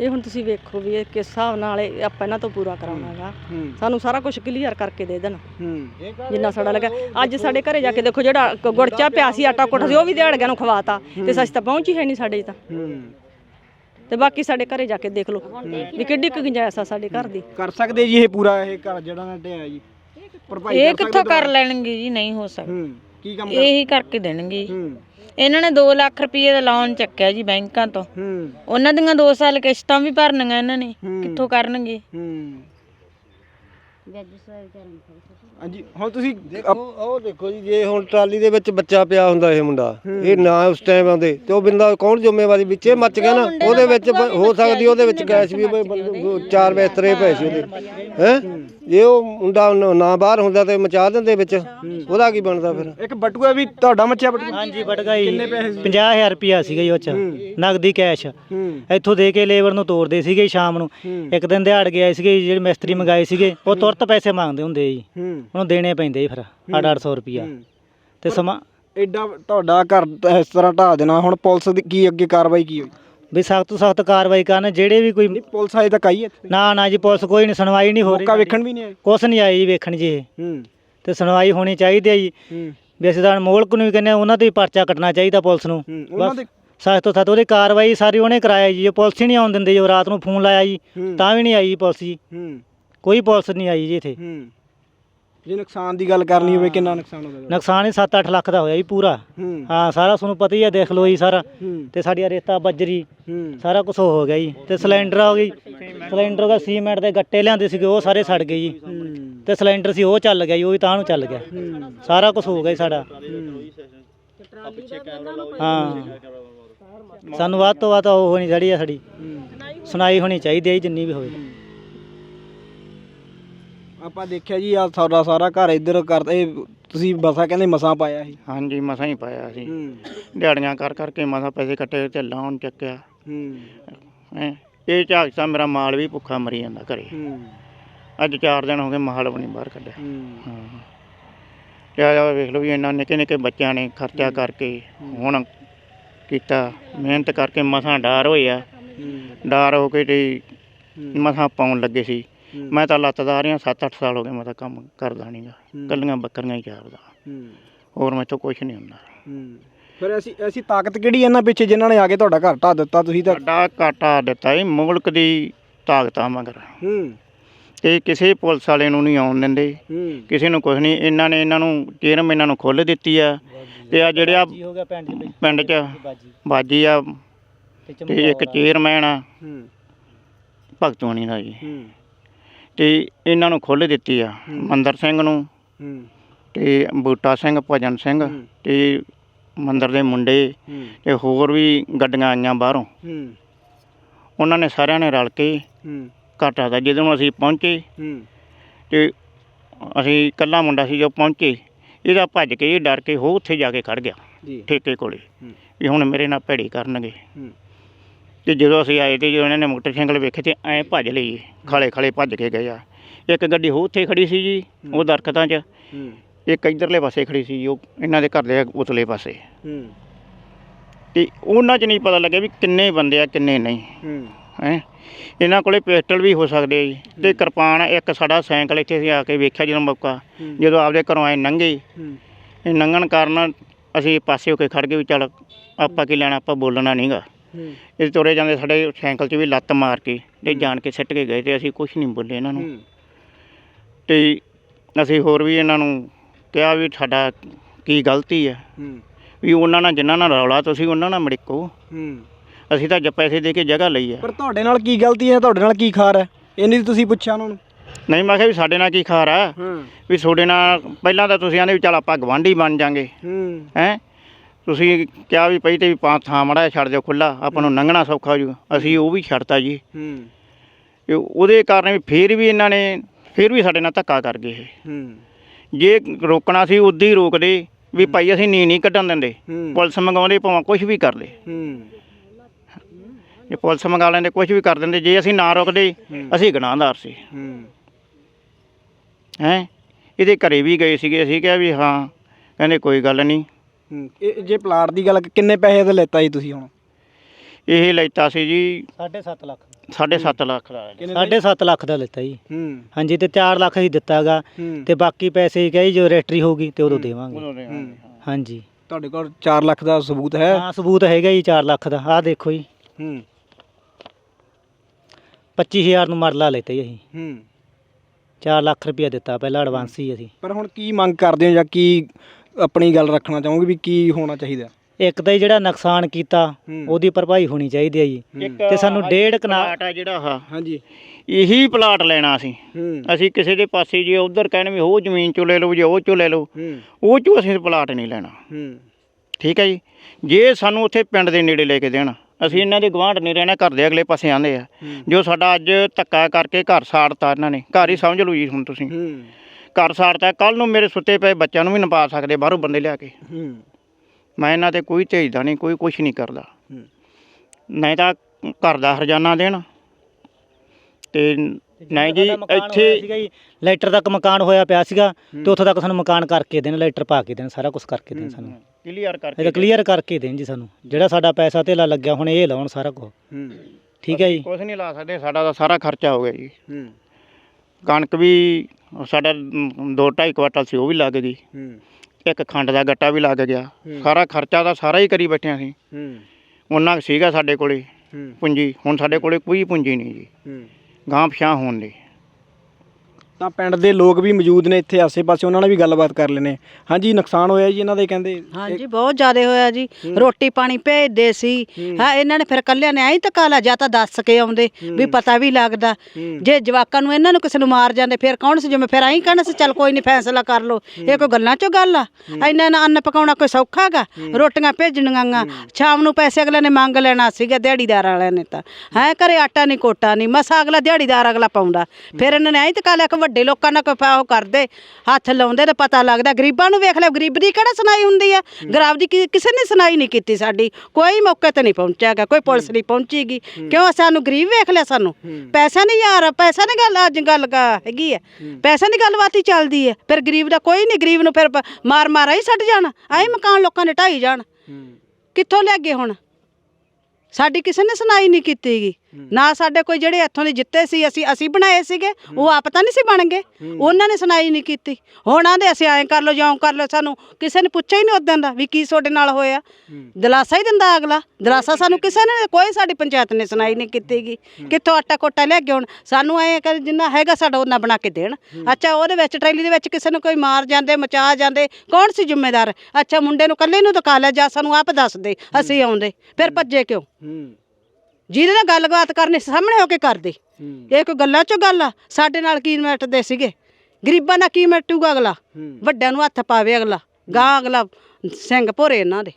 ਇਹ ਹੁਣ ਤੁਸੀਂ ਵੇਖੋ ਵੀ ਇਹ ਕਿਸ ਹਿਸਾਬ ਨਾਲ ਇਹ ਆਪਾਂ ਇਹਨਾਂ ਤੋਂ ਪੂਰਾ ਕਰਾਉਣਾਗਾ। ਹੂੰ। ਸਾਨੂੰ ਸਾਰਾ ਕੁਝ ਕਲੀਅਰ ਕਰਕੇ ਦੇ ਦੇਣ। ਹੂੰ। ਜਿੰਨਾ ਸਾਡਾ ਲੱਗਾ। ਅੱਜ ਸਾਡੇ ਘਰੇ ਜਾ ਕੇ ਦੇਖੋ ਜਿਹੜਾ ਕ- ਗੁੜ ਚਾਹ ਪਿਆ ਸੀ ਆਟਾ ਕੁੱਟ ਸੀ ਉਹ ਵੀ ਦਿਹਾੜੀਆਂ ਨੂੰ ਖਵਾਤਾ। ਤੇ ਸੱਚ ਤਾਂ ਪਹੁੰਚ ਹੀ ਹੈ ਨਹੀਂ ਸਾਡੇ 'ਚ ਤਾਂ। ਹੂੰ। ਤੇ ਬਾਕੀ ਸਾਡੇ ਘਰੇ ਜਾ ਕੇ ਦੇਖ ਲਓ ਵੀ ਕਿੱਡੀ ਕੁ ਗੁੰਜਾਇਸ਼ ਆ ਸਾਡੇ ਘਰ ਦੀ। ਕਰ ਸਕਦੇ ਜੀ ਇਹ ਪੂਰਾ ਇਹ ਘਰ ਜਿਹੜਾ ਨਾ ਢਿਆ ਜੀ? ਭਰਪਾਈ ਇਹ ਕਰ ਕਿੱਥੋਂ ਕਰ ਲੈਣਗੇ ਜੀ? ਨਹੀਂ ਹੋ ਸਕਦਾ। ਹੂੰ ਕੀ ਕੰਮ ਕਰ ਇਹੀ ਕਰਕੇ ਦੇਣਗੇ ਜੀ। ਹੂੰ। ਇਹਨਾਂ ਨੇ 2 ਲੱਖ ਰੁਪਏ ਦਾ ਲੋਨ ਚੱਕਿਆ ਜੀ ਬੈਂਕਾਂ ਤੋਂ। ਹੂੰ। ਉਹਨਾਂ ਦੀਆਂ 2 ਸਾਲ ਕਿਸ਼ਤਾਂ ਵੀ ਭਰਨੀਆਂ ਇਹਨਾਂ ਨੇ। ਹੂੰ। ਕਿੱਥੋਂ ਕਰਨਗੇ? ਹੂੰ। ਹਾਂਜੀ ਹੁਣ ਤੁਸੀਂ ਉਹ ਉਹ ਦੇਖੋ ਜੀ ਜੇ ਹੁਣ ਟਰਾਲੀ ਦੇ ਵਿੱਚ ਬੱਚਾ ਪਿਆ ਹੁੰਦਾ ਇਹ ਮੁੰਡਾ ਇਹ ਨਾ ਉਸ ਟਾਈਮ ਆਉਂਦੇ ਤੇ ਉਹ ਬੰਦਾ ਕੌਣ ਜ਼ਿੰਮੇਵਾਰੀ ਵਿੱਚੇ? ਮੱਚ ਗਿਆ ਨਾ ਉਹਦੇ ਵਿੱਚ ਹੋ ਸਕਦੀ ਉਹਦੇ ਵਿੱਚ ਗੈਸ ਵੀ ਚਾਰ ਬਿਸਤਰੇ ਪਏ ਸੀ ਉਹਦੇ। ਹੈ? ਜੇ ਉਹ ਮੁੰਡਾ ਨ- ਬਾਹਰ ਹੁੰਦਾ ਤੇ ਮਚਾ ਦਿੰਦੇ ਵਿੱਚ ਉਹਦਾ ਕੀ ਬਣਦਾ ਫਿਰ? ਇੱਕ ਬਟੂਆ ਵੀ ਤੁਹਾਡਾ ਮੱਚਿਆ ਬਟੂਆ ਹਾਂਜੀ ਵਟ ਗਈ। 50000 ਰੁਪਿਆ ਸੀਗਾ ਜੀ ਉਹ ਚ ਨਗਦੀ ਕੈਸ਼। ਇੱਥੋਂ ਦੇ ਕੇ ਲੇਬਰ ਨੂੰ ਤੋਰਦੇ ਸੀਗੇ ਸ਼ਾਮ ਨੂੰ। ਇੱਕ ਦਿਨ ਦਿਹਾੜ ਗਿਆ ਸੀਗੇ ਜਿਹੜੇ ਮਿਸਤਰੀ ਮੰਗਾਏ ਸੀਗੇ ਉਹ ਤੁਰਤ ਪੈਸੇ ਮੰਗਦੇ ਹੁੰਦੇ ਜੀ। ਹੂੰ। ਉਹਨੂੰ ਦੇਣੇ ਪੈਂਦੇ ਜੀ ਫਿਰ 8-800 ਰੁਪਿਆ ਤੇ ਸਮਾਂ ਐਡਾ ਤੁਹਾਡਾ ਘਰ ਇਸ ਤਰ੍ਹਾਂ ਢਾ ਦੇਣਾ ਹੁਣ ਪੁਲਿਸ ਦੀ ਕੀ ਅੱਗੇ ਕਾਰਵਾਈ ਕੀ ਹੋਈ? ਵੀ ਸਖਤ ਤੋਂ ਸਖਤ ਕਾਰਵਾਈ ਕਰਨ ਜਿਹੜੇ ਵੀ ਕੋਈ ਨਹੀਂ ਪੁਲਿਸ ਆਏ ਤੱਕ ਆਈ ਇੱਥੇ। ਨਾ ਨਾ ਜੀ ਪੁਲਿਸ ਕੋਈ ਨਹੀਂ ਸੁਣਵਾਈ ਨਹੀਂ ਹੋ ਰਹੀ ਮੌਕਾ ਵੇਖਣ ਵੀ ਨਹੀਂ ਆਏ। ਕੁਛ ਨਹੀਂ ਆਈ ਜੀ ਵੇਖਣ ਜੀ ਇਹ। ਹੂੰ। ਤੇ ਸੁਣਵਾਈ ਹੋਣੀ ਚਾਹੀਦੀ ਹੈ ਜੀ। ਹੂੰ। ਵੀ ਅਸੀਂ ਤਾਂ ਮੋਲਕ ਨੂੰ ਵੀ ਕਹਿੰਦੇ ਹਾਂ, ਉਹਨਾਂ ਤੇ ਵੀ ਪਰਚਾ ਕੱਟਣਾ ਚਾਹੀਦਾ ਪੁਲਿਸ ਨੂੰ। ਹੂੰ ਉਹਨਾਂ ਬਸ ਦੇ ਸਖਤ ਤੋਂ ਸਖਤ ਉਹਦੀ ਕਾਰਵਾਈ ਸਾਰੀ ਉਹਨੇ ਕਰਾਇਆ ਜੀ। ਜੇ ਪੁਲਿਸ ਹੀ ਨਹੀਂ ਆਉਣ ਦਿੰਦੇ ਜੋ ਰਾਤ ਨੂੰ ਫੋਨ ਲਾਇਆ ਜੀ। ਹੂੰ। ਤਾਂ ਵੀ ਨਹੀਂ ਆਈ ਜੀ ਪੁਲਿਸ ਜੀ। ਹੂੰ। ਕੋਈ ਪੁਲਿਸ ਨਹੀਂ ਆਈ ਜੀ ਇੱਥੇ। ਹੂੰ। ਜੇ ਨੁਕਸਾਨ ਦੀ ਗੱਲ ਕਰਨੀ ਹੋਵੇ ਕਿੰਨਾ ਨੁਕਸਾਨ ਹੋ ਗਿਆ ਨੁਕਸਾਨ ਹੀ 7-8 ਲੱਖ ਦਾ ਹੋਇਆ ਜੀ ਪੂਰਾ। ਹੂੰ। ਹਾਂ ਸਾਰਾ ਤੁਹਾਨੂੰ ਪਤਾ ਹੀ ਹੈ ਦੇਖ ਲਓ ਜੀ ਸਾਰਾ। ਹੂੰ। ਤੇ ਸਾਡੀ ਰੇਤਾ ਬੱਜਰੀ ਹੂੰ। ਸਾਰਾ ਕੁਝ ਹੋ ਗਿਆ ਜੀ। ਤੇ ਸਿਲੰਡਰ ਹੋ ਗਈ। ਸਿਲੰਡਰ ਦਾ ਸੀਮੈਂਟ ਦੇ ਗੱਟੇ ਲਿਆਂਦੇ ਸੀਗੇ ਉਹ ਸਾਰੇ ਸੜ ਗਏ ਜੀ। ਹੂੰ। ਤੇ ਸਿਲੰਡਰ ਸੀ ਉਹ ਚੱਲ ਗਿਆ ਜੀ ਉਹ ਵੀ ਤਾਂ ਨੂੰ ਚੱਲ ਗਿਆ। ਸਾਰਾ ਕੁਝ ਹੋ ਗਿਆ ਜੀ ਸਾਡਾ। ਹਾਂ। ਸਾਨੂੰ ਵੱਧ ਤੋਂ ਵੱਧ ਉਹ ਹੋਣੀ ਜਿਹੜੀ ਆ ਸਾਡੀ। ਸੁਣਾਈ ਹੋਣੀ ਚਾਹੀਦੀ ਹੈ ਜੀ ਜਿੰਨੀ ਵੀ ਹੋਵੇ। ਆਪਾਂ ਦੇਖਿਆ ਜੀ ਆ ਤੁਹਾਡਾ ਸਾਰਾ ਘਰ ਇੱਧਰ ਕਰ ਇਹ ਤੁਸੀਂ ਮਸਾ ਕਹਿੰਦੇ ਮਸਾਂ ਪਾਇਆ ਸੀ। ਹਾਂਜੀ ਮਸਾਂ ਹੀ ਪਾਇਆ ਸੀ। ਦਿਹਾੜੀਆਂ ਕਰ ਕਰਕੇ ਮਸਾਂ ਪੈਸੇ ਕੱਟੇ ਤੇ ਲਾਉਣ ਚੱਕਿਆ। ਹੂੰ। ਇਹ ਝਾਕਸਾ ਮੇਰਾ ਮਾਲ ਵੀ ਭੁੱਖਾ ਮਰੀ ਜਾਂਦਾ ਘਰੇ। ਅੱਜ 4 ਦਿਨ ਹੋ ਗਏ ਮਾਲ ਵੀ ਨਹੀਂ ਬਾਹਰ ਕੱਢਿਆ। ਹੂੰ। ਵੇਖ ਲਓ ਵੀ ਇਹਨਾਂ ਨਿੱਕੇ ਨਿੱਕੇ ਬੱਚਿਆਂ ਨੇ ਖਰਚਾ ਕਰਕੇ ਹੁਣ ਕੀਤਾ। ਮਿਹਨਤ ਕਰਕੇ ਮਸਾਂ ਡਾਰ ਹੋਇਆ ਡਾਰ ਹੋ ਕੇ ਤੇ ਮਸਾਂ ਪਾਉਣ ਲੱਗੇ ਸੀ। ਮੈਂ ਤਾਂ ਲੱਤਦਾਰ ਆ 7-8 ਸਾਲ ਹੋ ਗਏ ਮੈਂ ਤਾਂ ਕੰਮ ਕਰਦਾ ਨਹੀਂਗਾ ਕੱਲੀਆਂ ਬੱਕਰੀਆਂ ਹੀ ਚਾਰਦਾ। ਹੂੰ। ਹੋਰ ਮੈਥੋਂ ਕੁਝ ਨਹੀਂ ਹੁੰਦਾ। ਹੂੰ। ਫਿਰ ਅਸੀਂ ਅਸੀਂ ਤਾਕਤ ਕਿਹੜੀ ਇਹਨਾਂ ਪਿੱਛੇ ਜਿਨ੍ਹਾਂ ਨੇ ਆ ਕੇ ਤੁਹਾਡਾ ਘਰ ਢਾ ਦਿੱਤਾ ਤੁਸੀਂ ਤਾਂ ਸਾਡਾ ਘਾਟਾ ਦਿੱਤਾ ਇਹ ਮੁਲਕ ਦੀ ਤਾਕਤਾਂ ਮਗਰ। ਹੂੰ। ਤੇ ਕਿਸੇ ਪੁਲਿਸ ਵਾਲੇ ਨੂੰ ਨਹੀਂ ਆਉਣ ਦਿੰਦੇ। ਕਿਸੇ ਨੂੰ ਕੁਝ ਨਹੀਂ ਇਹਨਾਂ ਨੇ ਇਹਨਾਂ ਨੂੰ ਚੇਰਮ ਇਹਨਾਂ ਨੂੰ ਖੁੱਲ੍ਹ ਦਿੱਤੀ ਆ। ਤੇ ਆ ਜਿਹੜੇ ਆ ਪਿੰਡ ਚ ਪਿੰਡ 'ਚ ਬਾਜੀ। ਬਾਜੀ ਆ ਤੇ ਇੱਕ ਚੇਅਰਮੈਨ ਆ। ਹੂੰ। ਭਗਤਵਾਣੀ ਦਾ ਜੀ। ਹੂੰ। ਤੇ ਇਹਨਾਂ ਨੂੰ ਖੁੱਲ੍ਹ ਦਿੱਤੀ ਆ ਮੰਦਰ ਸਿੰਘ ਨੂੰ ਹੂੰ। ਤੇ ਬੂਟਾ ਸਿੰਘ ਭਜਨ ਸਿੰਘ ਤੇ ਮੰਦਰ ਦੇ ਮੁੰਡੇ ਤੇ ਹੋਰ ਵੀ ਗੱਡੀਆਂ ਆਈਆਂ ਬਾਹਰੋਂ। ਹੂੰ। ਉਹਨਾਂ ਨੇ ਸਾਰਿਆਂ ਨੇ ਰਲ ਕੇ ਹੂੰ। ਘਾਟਾ ਦਾ ਜਦੋਂ ਅਸੀਂ ਪਹੁੰਚੇ ਹੂੰ। ਤੇ ਅਸੀਂ ਇਕੱਲਾ ਮੁੰਡਾ ਸੀ ਜੋ ਪਹੁੰਚੇ ਇਹਦਾ ਭੱਜ ਕੇ ਇਹ ਡਰ ਕੇ ਹੋ ਉੱਥੇ ਜਾ ਕੇ ਖੜ ਗਿਆ ਜੀ। ਠੇਕੇ ਕੋਲੇ। ਵੀ ਹੁਣ ਮੇਰੇ ਨਾਲ ਭੈੜੀ ਕਰਨਗੇ। ਹੂੰ। ਤੇ ਜਦੋਂ ਅਸੀਂ ਆਏ ਤੇ ਜਦੋਂ ਇਹਨਾਂ ਨੇ ਮੋਟਰਸਾਈਕਲ ਵੇਖੇ ਤੇ ਐਂ ਭੱਜ ਲਈ ਖਾਲੇ ਖਾਲੇ ਭੱਜ ਕੇ ਗਏ ਆ। ਇੱਕ ਗੱਡੀ ਹੋ ਉੱਥੇ ਖੜੀ ਸੀ ਜੀ ਉਹ ਦਰਖਤਾਂ 'ਚ। ਇੱਕ ਇਧਰਲੇ ਪਾਸੇ ਖੜੀ ਸੀ ਉਹ ਇਹਨਾਂ ਦੇ ਘਰ ਦੇ ਉਤਲੇ ਪਾਸੇ। ਤੇ ਉਹਨਾਂ 'ਚ ਨਹੀਂ ਪਤਾ ਲੱਗਿਆ ਵੀ ਕਿੰਨੇ ਬੰਦੇ ਆ ਕਿੰਨੇ ਨਹੀਂ। ਹੂੰ। ਇਹਨਾਂ ਕੋਲੇ ਪਿਸਟਲ ਵੀ ਹੋ ਸਕਦੇ ਆ ਜੀ। ਤੇ ਕਿਰਪਾਨ ਇੱਕ ਸਾਡਾ ਸਾਈਕਲ ਇੱਥੇ ਅਸੀਂ ਆ ਕੇ ਵੇਖਿਆ ਜਦੋਂ ਮੌਕਾ। ਜਦੋਂ ਆਪਦੇ ਘਰੋਂ ਆਏ ਨੰਗੇ। ਇਹ ਲੰਘਣ ਕਾਰਨ ਅਸੀਂ ਪਾਸੇ ਹੋ ਕੇ ਖੜ ਗਏ ਵੀ ਚੱਲ ਆਪਾਂ ਕੀ ਲੈਣਾ ਆਪਾਂ ਬੋਲਣਾ ਨਹੀਂਗਾ ਇਹ ਤੁਰੇ ਜਾਂਦੇ ਸਾਡੇ ਸਾਈਕਲ 'ਚ ਵੀ ਲੱਤ ਮਾਰ ਕੇ ਤੇ ਜਾਣ ਕੇ ਸਿੱਟ ਕੇ ਗਏ ਤੇ ਅਸੀਂ ਕੁਝ ਨਹੀਂ ਬੋਲੇ ਇਹਨਾਂ ਨੂੰ। ਤੇ ਅਸੀਂ ਹੋਰ ਵੀ ਇਹਨਾਂ ਨੂੰ ਕਿਹਾ ਵੀ ਸਾਡਾ ਕੀ ਗਲਤੀ ਹੈ। ਵੀ ਉਹਨਾਂ ਨਾਲ ਜਿਨ੍ਹਾਂ ਨਾਲ ਰੌਲਾ ਤੁਸੀਂ ਉਹਨਾਂ ਨਾਲ ਮੜਿਕੋ। ਅਸੀਂ ਤਾਂ ਜ ਪੈਸੇ ਦੇ ਕੇ ਜਗ੍ਹਾ ਲਈ ਹੈ। ਪਰ ਤੁਹਾਡੇ ਨਾਲ ਕੀ ਗਲਤੀ ਹੈ ਤੁਹਾਡੇ ਨਾਲ ਕੀ ਖਾਰ ਹੈ? ਇੰਨੀ ਤਾਂ ਤੁਸੀਂ ਪੁੱਛਿਆ ਉਹਨਾਂ ਨੂੰ। ਨਹੀਂ ਮੈਂ ਕਿਹਾ ਵੀ ਸਾਡੇ ਨਾਲ ਕੀ ਖਾਰ ਆ ਹੂੰ। ਵੀ ਤੁਹਾਡੇ ਨਾਲ ਪਹਿਲਾਂ ਤਾਂ ਤੁਸੀਂ ਆਂਦੇ ਵੀ ਚੱਲ ਆਪਾਂ ਗਵਾਂਢੀ ਬਣ ਜਾਾਂਗੇ। ਹੈ? ਤੁਸੀਂ ਕਿਹਾ ਵੀ ਤੇ ਵੀ ਪੰਜ ਥਾਂ ਮੜਾ ਛੱਡ ਦਿਓ ਖੁੱਲਾ ਆਪਾਂ ਨੂੰ ਲੰਘਣਾ ਸੌਖਾ ਹੋ ਜੂ ਅਸੀਂ ਉਹ ਵੀ ਛੱਡਤਾ ਜੀ। ਹੂੰ। ਤੇ ਉਹਦੇ ਕਾਰਨ ਵੀ ਫੇਰ ਵੀ ਇਹਨਾਂ ਨੇ ਫੇਰ ਵੀ ਸਾਡੇ ਨਾਲ ਧੱਕਾ ਕਰ ਗਏ ਇਹ। ਹੂੰ। ਜੇ ਰੋਕਣਾ ਸੀ ਉਦੋਂ ਹੀ ਰੋਕਦੇ ਵੀ ਭਾਈ ਅਸੀਂ ਨੀ ਨਹੀਂ ਕੱਢਣ ਦਿੰਦੇ। ਪੁਲਿਸ ਮੰਗਾਉਂਦੇ ਭਾਵੇਂ ਕੁਝ ਵੀ ਕਰ ਲੈ। ਹੂੰ। ਜੇ ਪੁਲਿਸ ਮੰਗਾ ਲੈਂਦੇ ਕੁਝ ਵੀ ਕਰ ਦਿੰਦੇ ਜੇ ਅਸੀਂ ਨਾ ਰੋਕਦੇ ਅਸੀਂ ਗੁਨਾਹਗਾਰ ਸੀ। ਹੂੰ। ਹੈ? ਇਹਦੇ ਘਰੇ ਵੀ ਗਏ ਸੀਗੇ ਅਸੀਂ ਕਿਹਾ ਵੀ ਹਾਂ ਕਹਿੰਦੇ ਕੋਈ ਗੱਲ ਨਹੀਂ। ਹੂੰ ਇਹ ਜੇ ਪਲਾਟ ਦੀ ਗੱਲ ਕਿੰਨੇ ਪੈਸੇ ਦਾ ਲੈਤਾ ਜੀ ਤੁਸੀਂ ਹੁਣ? ਇਹ ਲੈਤਾ ਸੀ ਜੀ 7.5 ਲੱਖ। 7.5 ਲੱਖ ਦਾ ਸਾਢੇ ਸੱਤ ਲੱਖ ਦਾ ਲਿੱਤਾ ਜੀ। ਹੂੰ। ਹਾਂਜੀ ਤੇ 4 ਲੱਖ ਹੀ ਦਿੱਤਾਗਾ ਹੂੰ। ਤੇ ਬਾਕੀ ਪੈਸੇ ਹੀ ਕਹੀ ਜੋ ਰਜਿਸਟਰੀ ਹੋਊਗੀ ਤੇ ਉਦੋਂ ਦੇਵਾਂਗੇ। ਹੂੰ। ਹਾਂਜੀ। ਤੁਹਾਡੇ ਕੋਲ 4 ਲੱਖ ਦਾ ਸਬੂਤ ਹੈ? ਹਾਂ ਸਬੂਤ ਹੈਗਾ ਜੀ 4 ਲੱਖ ਦਾ। ਆਹ ਦੇਖੋ ਜੀ। ਹੂੰ। 25000 ਨੂੰ ਮਰਲਾ ਲੈਤਾ ਜੀ ਅਸੀਂ। ਹੂੰ। 4 ਲੱਖ ਰੁਪਇਆ ਦਿੱਤਾ ਪਹਿਲਾਂ ਐਡਵਾਂਸ ਹੀ ਅਸੀਂ। ਪਰ ਹੁਣ ਕੀ ਮੰਗ ਕਰਦੇ ਹੋ ਜਾਂ ਕੀ ਆਪਣੀ ਗੱਲ ਰੱਖਣਾ ਚਾਹੋਗੇ ਵੀ ਕੀ ਹੋਣਾ ਚਾਹੀਦਾ? ਇੱਕ ਤਾਂ ਜੀ ਜਿਹੜਾ ਨੁਕਸਾਨ ਕੀਤਾ ਹੂੰ। ਉਹਦੀ ਭਰਪਾਈ ਹੋਣੀ ਚਾਹੀਦੀ ਹੈ ਜੀ। ਇੱਕ ਤੇ ਸਾਨੂੰ ਡੇਢ ਕਨਾਲ ਪਲਾਟ ਆ ਜਿਹੜਾ ਆਹ। ਹਾਂਜੀ। ਇਹੀ ਪਲਾਟ ਲੈਣਾ ਸੀ ਹੂੰ। ਅਸੀਂ ਕਿਸੇ ਦੇ ਪਾਸੇ ਜੇ ਉਧਰ ਕਹਿਣ ਵੀ ਉਹ ਜ਼ਮੀਨ ਚੋਂ ਲੈ ਲਓ ਜੇ ਉਹ ਚੋਂ ਲੈ ਲਓ ਹੂੰ। ਉਹ ਚੋਂ ਅਸੀਂ ਪਲਾਟ ਨਹੀਂ ਲੈਣਾ। ਹੂੰ। ਠੀਕ ਹੈ ਜੀ। ਜੇ ਸਾਨੂੰ ਉੱਥੇ ਪਿੰਡ ਦੇ ਨੇੜੇ ਲੈ ਕੇ ਦੇਣ ਅਸੀਂ ਇਹਨਾਂ ਦੇ ਗਵਾਂਢ ਨਹੀਂ ਰਹਿਣਾ ਘਰ ਦੇ ਅਗਲੇ ਪਾਸੇ ਆਂਦੇ ਆ। ਹੂੰ। ਜੋ ਸਾਡਾ ਅੱਜ ਧੱਕਾ ਕਰਕੇ ਘਰ ਸਾੜਤਾ ਇਹਨਾਂ ਨੇ। ਘਰ ਹੀ। ਸਮਝ ਲਓ ਜੀ ਹੁਣ ਤੁਸੀਂ। ਹੂੰ। ਘਰ ਸਾੜਤਾ ਕੱਲ ਨੂੰ ਮੇਰੇ ਸੁੱਤੇ ਪਏ ਬੱਚਿਆਂ ਨੂੰ ਵੀ ਨਾ ਪਾ ਸਕਦੇ ਬਾਹਰੋਂ ਬੰਦੇ ਲਿਆ ਕੇ। ਹੂੰ। ਮੈਂ ਇਹਨਾਂ ਤੇ ਕੋਈ ਝੇਜਦਾ ਨਹੀਂ ਕੋਈ ਕੁਝ ਨਹੀਂ ਕਰਦਾ। ਹੂੰ। ਨਹੀਂ ਤਾਂ ਘਰ ਦਾ ਹਰਜਾਨਾ ਦੇਣ ਤੇ ਨਹੀਂ ਜੀ ਇੱਥੇ ਲੈਟਰ ਤੱਕ ਮਕਾਨ ਹੋਇਆ ਪਿਆ ਸੀਗਾ ਤੇ ਉੱਥੋਂ ਤੱਕ ਸਾਨੂੰ ਮਕਾਨ ਕਰਕੇ ਦੇਣ ਲੈਟਰ ਪਾ ਕੇ ਦੇਣ ਸਾਰਾ ਕੁਝ ਕਰਕੇ ਦੇਣ ਸਾਨੂੰ। ਕਲੀਅਰ ਕਰਕੇ ਇਹਦਾ ਕਲੀਅਰ ਕਰਕੇ ਦੇਣ ਜੀ ਸਾਨੂੰ। ਜਿਹੜਾ ਸਾਡਾ ਪੈਸਾ ਧੇਲਾ ਲੱਗਿਆ ਹੁਣ ਇਹ ਲਾਉਣ ਸਾਰਾ ਕੁਝ ਠੀਕ ਹੈ ਜੀ। ਕੁਝ ਨਹੀਂ ਲਾ ਸਕਦੇ ਸਾਡਾ ਤਾਂ ਸਾਰਾ ਖਰਚਾ ਹੋ ਗਿਆ ਜੀ। ਕਣਕ ਵੀ ਸਾਡਾ 2.5 ਕੁਆਟਲ ਸੀ ਉਹ ਵੀ ਲੱਗ ਗਈ। ਹੂੰ। ਇੱਕ ਖੰਡ ਦਾ ਗੱਟਾ ਵੀ ਲੱਗ ਗਿਆ। ਸਾਰਾ ਖਰਚਾ ਤਾਂ ਸਾਰਾ ਹੀ ਕਰੀ ਬੈਠੇ ਸੀ। ਹੂੰ। ਉਹਨਾਂ ਕੁ ਸੀਗਾ ਸਾਡੇ ਕੋਲੇ ਪੂੰਜੀ। ਹੁਣ ਸਾਡੇ ਕੋਲੇ ਕੋਈ ਪੂੰਜੀ ਨਹੀਂ ਜੀ। ਹੂੰ। ਗਾਂ ਪਛਾਂ ਹੋਣ ਦੀ। ਤਾਂ ਪਿੰਡ ਦੇ ਲੋਕ ਵੀ ਮੌਜੂਦ ਨੇ ਇੱਥੇ ਆਸੇ-ਪਾਸੇ ਉਹਨਾਂ ਨਾਲ ਵੀ ਗੱਲਬਾਤ ਕਰ ਲੈਨੇ ਹਾਂਜੀ ਨੁਕਸਾਨ ਹੋਇਆ ਜੀ ਇਹਨਾਂ ਦੇ ਕਹਿੰਦੇ? ਹਾਂਜੀ ਬਹੁਤ ਜ਼ਿਆਦਾ ਹੋਇਆ ਜੀ। ਰੋਟੀ ਪਾਣੀ ਭੇਜਦੇ ਸੀ। ਹਾਂ। ਇਹਨਾਂ ਨੇ ਫਿਰ ਕੱਲਿਆਂ ਨੇ ਐਂ ਧੱਕਾ ਲਾ ਜਾਂ ਤਾਂ ਦੱਸ ਕੇ ਆਉਂਦੇ ਵੀ ਪਤਾ ਵੀ ਲੱਗਦਾ। ਜੇ ਜਵਾਕਾਂ ਨੂੰ ਇਹਨਾਂ ਨੂੰ ਕਿਸੇ ਨੂੰ ਮਾਰ ਜਾਂਦੇ ਫਿਰ ਕੌਣ ਸੀ? ਜਿਵੇਂ ਫਿਰ ਐਂ ਕਹਿਣਾ ਸੀ ਚੱਲ ਕੋਈ ਨਹੀਂ ਫੈਸਲਾ ਕਰ ਲਓ। ਇਹ ਕੋਈ ਗੱਲਾਂ ਚੋਂ ਗੱਲ ਆ? ਇਹਨਾਂ ਨਾਲ ਅੰਨ ਪਕਾਉਣਾ ਕੋਈ ਸੌਖਾਗਾ ਰੋਟੀਆਂ ਭੇਜਣੀਆਂ ਸ਼ਾਮ ਨੂੰ ਪੈਸੇ ਅਗਲੇ ਨੇ ਮੰਗ ਲੈਣਾ ਸੀਗਾ ਦਿਹਾੜੀਦਾਰ ਵਾਲਿਆਂ ਨੇ ਤਾਂ। ਹੈ ਘਰੇ ਆਟਾ ਨਹੀਂ ਕੋਟਾ ਨਹੀਂ ਮਸਾ ਅਗਲਾ ਦਿਹਾੜੀਦਾਰ ਅਗਲਾ ਪਾਉਂਦਾ। ਫਿਰ ਇਹਨਾਂ ਨੇ ਐਂ ਧੱਕਾ ਲਿਆ ਕਿ ਵੱਡੇ ਲੋਕਾਂ ਨਾਲ ਕੋਈ ਉਹ ਕਰਦੇ ਹੱਥ ਲਾਉਂਦੇ ਤੇ ਪਤਾ ਲੱਗਦਾ ਗਰੀਬਾਂ ਨੂੰ ਵੇਖ ਲਿਆ ਗਰੀਬ ਦੀ ਕਿਹੜਾ ਸੁਣਾਈ ਹੁੰਦੀ ਆ? ਗਰੀਬ ਦੀ ਕਿ- ਕਿਸੇ ਨੇ ਸੁਣਾਈ ਨਹੀਂ ਕੀਤੀ ਸਾਡੀ ਕੋਈ ਮੌਕੇ ਤੇ ਨਹੀਂ ਪਹੁੰਚਿਆਗਾ ਕੋਈ ਪੁਲਿਸ ਨਹੀਂ ਪਹੁੰਚੀਗੀ। ਕਿਉਂ ਸਾਨੂੰ ਗਰੀਬ ਵੇਖ ਲਿਆ ਸਾਨੂੰ? ਪੈਸਾ ਨਹੀਂ ਯਾਰ ਪੈਸਾ ਨਹੀਂ ਗੱਲ ਅੱਜ ਗੱਲ ਗਾ ਹੈਗੀ ਆ। ਪੈਸਾ ਨਹੀਂ ਗੱਲਬਾਤ ਹੀ ਚੱਲਦੀ ਹੈ ਫਿਰ ਗਰੀਬ ਦਾ ਕੋਈ ਨਹੀਂ ਗਰੀਬ ਨੂੰ ਫਿਰ ਪ- ਮਾਰ ਮਾਰਾ ਹੀ ਛੱਡ ਜਾਣਾ ਆਏ ਮਕਾਨ ਲੋਕਾਂ ਨੇ ਢਾਈ ਜਾਣ। ਕਿੱਥੋਂ ਲੈ ਗਏ ਹੁਣ? ਸਾਡੀ ਕਿਸੇ ਨੇ ਸੁਣਾਈ ਨਹੀਂ ਕੀਤੀਗੀ। ਨਾ ਸਾਡੇ ਕੋਈ ਜਿਹੜੇ ਇੱਥੋਂ ਦੇ ਜਿੱਤੇ ਸੀ, ਅਸੀਂ ਅਸੀਂ ਬਣਾਏ ਸੀਗੇ, ਉਹ ਆਪ ਤਾਂ ਨਹੀਂ ਸੀ ਬਣ ਗਏ। ਉਹਨਾਂ ਨੇ ਸੁਣਾਈ ਨਹੀਂ ਕੀਤੀ। ਹੁਣ ਆਂਦੇ ਅਸੀਂ ਐਂ ਕਰ ਲਓ, ਜਾਂ ਕਰ ਲਓ, ਸਾਨੂੰ ਕਿਸੇ ਨੇ ਪੁੱਛਿਆ ਹੀ ਨਹੀਂ ਉਦੋਂ ਦਾ ਵੀ ਕੀ ਤੁਹਾਡੇ ਨਾਲ ਹੋਇਆ। ਦਿਲਾਸਾ ਹੀ ਦਿੰਦਾ ਅਗਲਾ। ਦਿਲਾਸਾ ਸਾਨੂੰ ਕਿਸੇ ਨੇ, ਕੋਈ ਸਾਡੀ ਪੰਚਾਇਤ ਨੇ ਸੁਣਾਈ ਨਹੀਂ ਕੀਤੀਗੀ। ਕਿੱਥੋਂ ਆਟਾ ਕੋਟਾ ਲੈ ਕੇ ਹੁਣ ਸਾਨੂੰ ਐਂ ਕਰ, ਜਿੰਨਾ ਹੈਗਾ ਸਾਡਾ ਉਹਨਾਂ ਬਣਾ ਕੇ ਦੇਣ। ਅੱਛਾ, ਉਹਦੇ ਵਿੱਚ ਟਰੈਲੀ ਦੇ ਵਿੱਚ ਕਿਸੇ ਨੂੰ ਕੋਈ ਮਾਰ ਜਾਂਦੇ, ਮਚਾ ਜਾਂਦੇ, ਕੌਣ ਸੀ ਜ਼ਿੰਮੇਦਾਰ? ਅੱਛਾ, ਮੁੰਡੇ ਨੂੰ ਇਕੱਲੇ ਨੂੰ ਦਿਖਾ ਲਿਆ ਜਾ ਸਾਨੂੰ ਆਪ ਦੱਸ ਦੇ, ਅਸੀਂ ਆਉਂਦੇ। ਫਿਰ ਭੱਜੇ ਕਿਉਂ? ਜਿਹਦੇ ਨਾਲ ਗੱਲਬਾਤ ਕਰਨੀ ਸਾਹਮਣੇ ਹੋ ਕੇ ਕਰਦੇ। ਇਹ ਕੋਈ ਗੱਲਾਂ ਚੋਂ ਗੱਲ ਆ? ਸਾਡੇ ਨਾਲ ਕੀ ਮਿਟਦੇ ਸੀਗੇ? ਗਰੀਬਾਂ ਨਾਲ ਕੀ ਮਿਟੂਗਾ ਅਗਲਾ? ਵੱਡਿਆਂ ਨੂੰ ਹੱਥ ਪਾਵੇ ਅਗਲਾ। ਗਾਂ ਅਗਲਾ ਸਿੰਘ ਭੋਰੇ ਇਹਨਾਂ ਦੇ।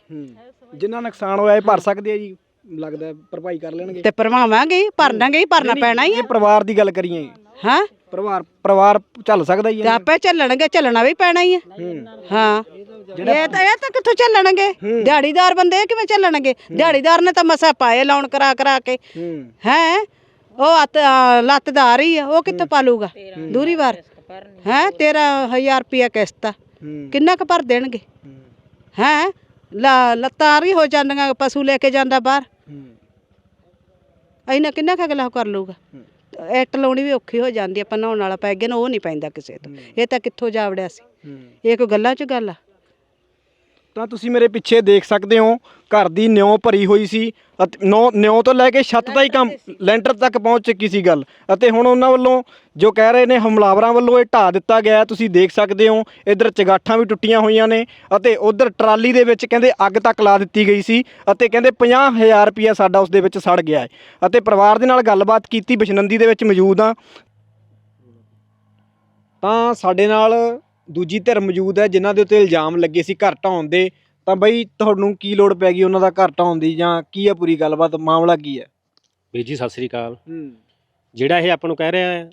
ਜਿੰਨਾ ਨੁਕਸਾਨ ਹੋਇਆ ਇਹ ਭਰ ਸਕਦੇ ਆ ਜੀ? ਲੱਗਦਾ ਹੈ ਭਰਪਾਈ ਕਰ ਲੈਣਗੇ। ਤੇ ਪਰਵਾਵਾਂਗੇ ਹੀ, ਭਰਨਾਂਗੇ ਹੀ ਭਰਨਾ ਪੈਣਾ ਹੀ ਇਹ ਪਰਿਵਾਰ ਦੀ ਗੱਲ ਕਰੀਏ। ਹਾਂ? ਪਰਿਵਾਰ ਪਰਿਵਾਰ ਚੱਲ ਸਕਦਾ ਜੀ ਤੇ ਆਪੇ ਚੱਲਣਗੇ ਚੱਲਣਾ ਵੀ ਪੈਣਾ ਹੀ ਹੈ। ਹਾਂ। ਇਹ ਤਾਂ ਇਹ ਤਾਂ ਕਿੱਥੋਂ ਚੱਲਣਗੇ? ਦਿਹਾੜੀਦਾਰ ਬੰਦੇ ਕਿਵੇਂ ਚੱਲਣਗੇ? ਦਿਹਾੜੀਦਾਰ ਨੇ ਤਾਂ ਮਸਾ ਪਾਏ ਲਾਉਣ ਕਰਾ ਕਰਾ ਕੇ। ਹੈ। ਉਹ ਹੱਥ ਆ, ਲੱਤਦਾਰ ਹੀ ਆ ਉਹ ਕਿੱਥੋਂ ਪਾਲੂਗਾ? ਦੂਰੀ ਵਾਰ। ਹੈ? 13000 ਰੁਪਿਆ ਕਿਸ਼ਤ ਆ। ਕਿੰਨਾ ਕੁ ਭਰ ਦੇਣਗੇ? ਹੈ। ਲੱਤਾਂ ਹੀ ਹੋ ਜਾਂਦੀਆਂ ਪਸ਼ੂ ਲੈ ਕੇ ਜਾਂਦਾ ਬਾਹਰ। ਇਹਨਾਂ ਕਿੰਨਾ ਕੁ ਅਗਲਾ ਕਰ ਲੂਗਾ ਇੱਟ ਲਾਉਣੀ ਵੀ ਔਖੀ ਹੋ ਜਾਂਦੀ ਆ ਪਨਾਉਣ ਵਾਲਾ ਪੈ ਗਿਆ ਨਾ ਉਹ ਨਹੀਂ ਪੈਂਦਾ ਕਿਸੇ ਤੋਂ। ਇਹ ਤਾਂ ਕਿੱਥੋਂ ਜਾ ਵੜਿਆ ਸੀ ਇਹ ਕੋਈ ਗੱਲਾਂ 'ਚ ਗੱਲ ਆ? ਤਾਂ ਤੁਸੀਂ ਮੇਰੇ ਪਿੱਛੇ ਦੇਖ ਸਕਦੇ ਹੋ ਘਰ ਦੀ ਨਿਉ ਭਰੀ ਹੋਈ ਸੀ ਅਤੇ ਨੌ ਨਿਉ ਤੋਂ ਲੈ ਕੇ ਛੱਤ ਦਾ ਹੀ ਕੰਮ ਲੈਂਟਰ ਤੱਕ ਪਹੁੰਚ ਚੁੱਕੀ ਸੀ ਗੱਲ। ਅਤੇ ਹੁਣ ਉਹਨਾਂ ਵੱਲੋਂ ਜੋ ਕਹਿ ਰਹੇ ਨੇ ਹਮਲਾਵਰਾਂ ਵੱਲੋਂ ਇਹ ਢਾ ਦਿੱਤਾ ਗਿਆ ਤੁਸੀਂ ਦੇਖ ਸਕਦੇ ਹੋ ਇਧਰ ਚਗਾਠਾਂ ਵੀ ਟੁੱਟੀਆਂ ਹੋਈਆਂ ਨੇ ਅਤੇ ਉਧਰ ਟਰਾਲੀ ਦੇ ਵਿੱਚ ਕਹਿੰਦੇ ਅੱਗ ਤੱਕ ਲਾ ਦਿੱਤੀ ਗਈ ਸੀ ਅਤੇ ਕਹਿੰਦੇ 50000 ਰੁਪਇਆ ਸਾਡਾ ਉਸ ਦੇ ਵਿੱਚ ਸੜ ਗਿਆ ਹੈ। ਅਤੇ ਪਰਿਵਾਰ ਦੇ ਨਾਲ ਗੱਲਬਾਤ ਕੀਤੀ ਬਿਸ਼ਨੰਦੀ ਦੇ ਵਿੱਚ ਮੌਜੂਦ ਆ ਤਾਂ ਸਾਡੇ ਨਾਲ ਦੂਜੀ ਧਿਰ ਮੌਜੂਦ ਹੈ ਜਿਨ੍ਹਾਂ ਦੇ ਉੱਤੇ ਇਲਜ਼ਾਮ ਲੱਗੇ ਸੀ ਘਰ ਢਾਉਣ ਦੇ ਤਾਂ ਬਈ ਤੁਹਾਨੂੰ ਕੀ ਲੋੜ ਪੈ ਗਈ ਉਹਨਾਂ ਦਾ ਘਰ ਢਾਉਣ ਦੀ ਜਾਂ ਕੀ ਹੈ ਪੂਰੀ ਗੱਲਬਾਤ ਮਾਮਲਾ ਕੀ ਹੈ? ਵੀਰ ਜੀ ਸਤਿ ਸ੍ਰੀ ਅਕਾਲ। ਹੂੰ। ਜਿਹੜਾ ਇਹ ਆਪਾਂ ਨੂੰ ਕਹਿ ਰਿਹਾ ਹੈ,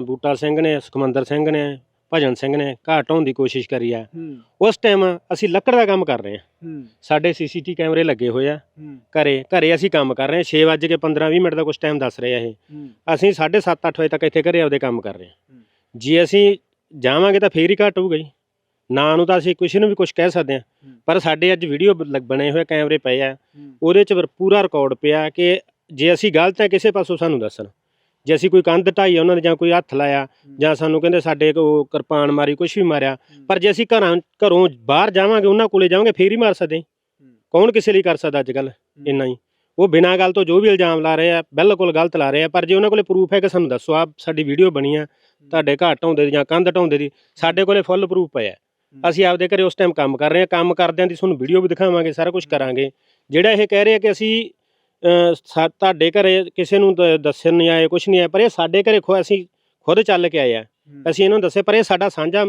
ਬੂਟਾ ਸਿੰਘ ਨੇ ਸੁਖਮੰਦਰ ਸਿੰਘ ਨੇ ਭਜਨ ਸਿੰਘ ਨੇ ਘਾਟ ਢਾਉਣ ਦੀ ਕੋਸ਼ਿਸ਼ ਕਰੀ ਆ ਹੂੰ। ਉਸ ਟਾਈਮ ਅਸੀਂ ਲੱਕੜ ਦਾ ਕੰਮ ਕਰ ਰਹੇ ਹਾਂ। ਹੂੰ। ਸਾਡੇ ਸੀਸੀਟੀ ਕੈਮਰੇ ਲੱਗੇ ਹੋਏ ਆ। ਹੂੰ। ਘਰੇ ਘਰੇ ਅਸੀਂ ਕੰਮ ਕਰ ਰਹੇ ਹਾਂ। 6 ਵਜੇ ਕੇ 15 20 ਮਿੰਟ ਦਾ ਕੁਝ ਟਾਈਮ ਦੱਸ ਰਹੇ ਆ ਇਹ। ਹੂੰ। ਅਸੀਂ 7:30 8 ਵਜੇ ਤੱਕ ਇੱਥੇ ਘਰੇ ਆਪਦੇ ਕੰਮ ਕਰ ਰਹੇ ਹਾਂ। ਜੇ ਅਸੀਂ ਜਾਵਾਂਗੇ ਤਾਂ ਫੇਰ ਹੀ ਘੱਟ ਹੋਊਗਾ ਜੀ। ਨਾ ਨੂੰ ਤਾਂ ਅਸੀਂ ਕਿਸੇ ਨੂੰ ਵੀ ਕੁਝ ਕਹਿ ਸਕਦੇ ਹਾਂ। ਪਰ ਸਾਡੇ ਅੱਜ ਵੀਡੀਓ ਬਣੇ ਹੋਏ ਕੈਮਰੇ ਪਏ ਆ। ਉਹਦੇ 'ਚ ਪੂਰਾ ਰਿਕਾਰਡ ਪਿਆ ਕਿ ਜੇ ਅਸੀਂ ਗਲਤ ਹੈ ਕਿਸੇ ਪਾਸੋਂ ਸਾਨੂੰ ਦੱਸਣ। ਜੇ ਅਸੀਂ ਕੋਈ ਕੰਧ ਢਾਈ ਉਹਨਾਂ ਨੇ ਜਾਂ ਕੋਈ ਹੱਥ ਲਾਇਆ ਜਾਂ ਸਾਨੂੰ ਕਹਿੰਦੇ ਸਾਡੇ ਕੋ ਕਿਰਪਾਨ ਮਾਰੀ ਕੁਝ ਵੀ ਮਾਰਿਆ। ਪਰ ਜੇ ਅਸੀਂ ਘਰਾਂ ਘਰੋਂ ਬਾਹਰ ਜਾਵਾਂਗੇ ਉਹਨਾਂ ਕੋਲੇ ਜਾਵਾਂਗੇ ਫੇਰ ਹੀ ਮਾਰ ਸਕਦੇ। ਕੌਣ ਕਿਸੇ ਲਈ ਕਰ ਸਕਦਾ ਅੱਜ ਕੱਲ ਇੰਨਾ ਹੀ। ਉਹ ਬਿਨਾਂ ਗੱਲ ਤੋਂ ਜੋ ਵੀ ਇਲਜ਼ਾਮ ਲਾ ਰਹੇ ਆ ਬਿਲਕੁਲ ਗਲਤ ਲਾ ਰਹੇ ਆ। ਪਰ ਜੇ ਉਹਨਾਂ ਕੋਲੇ ਪ੍ਰੂਫ ਹੈ ਕਿ ਸਾਨੂੰ ਦੱਸੋ ਆ ਸਾਡੀ ਵੀਡੀਓ ਬਣੀ ਆ। ਤੁਹਾਡੇ ਘਰ ਢਾਉਂਦੇ ਦੀ ਜਾਂ ਕੰਧ ਢਾਉਂਦੇ ਦੀ ਸਾਡੇ ਕੋਲੇ ਫੁੱਲ ਪ੍ਰੂਫ ਪਿਆ। ਅਸੀਂ ਆਪਦੇ ਘਰੇ ਉਸ ਟਾਈਮ ਕੰਮ ਕਰ ਰਹੇ ਹਾਂ ਕੰਮ ਕਰਦਿਆਂ ਦੀ ਤੁਹਾਨੂੰ ਵੀਡੀਓ ਵੀ ਦਿਖਾਵਾਂਗੇ ਸਾਰਾ ਕੁਝ ਕਰਾਂਗੇ। ਜਿਹੜਾ ਇਹ ਕਹਿ ਰਹੇ ਕਿ ਅਸੀਂ ਤੁਹਾਡੇ ਘਰੇ ਕਿਸੇ ਨੂੰ ਦੱਸਣ ਨਹੀਂ ਆਏ ਕੁਝ ਨਹੀਂ ਆਇਆ ਪਰ ਇਹ ਸਾਡੇ ਘਰੇ ਖੁ ਅਸੀਂ ਖੁਦ ਚੱਲ ਕੇ ਆਏ ਆ ਅਸੀਂ ਇਹਨਾਂ ਨੂੰ ਦੱਸੇ ਪਰ ਇਹ ਸਾਡਾ ਸਾਂਝਾ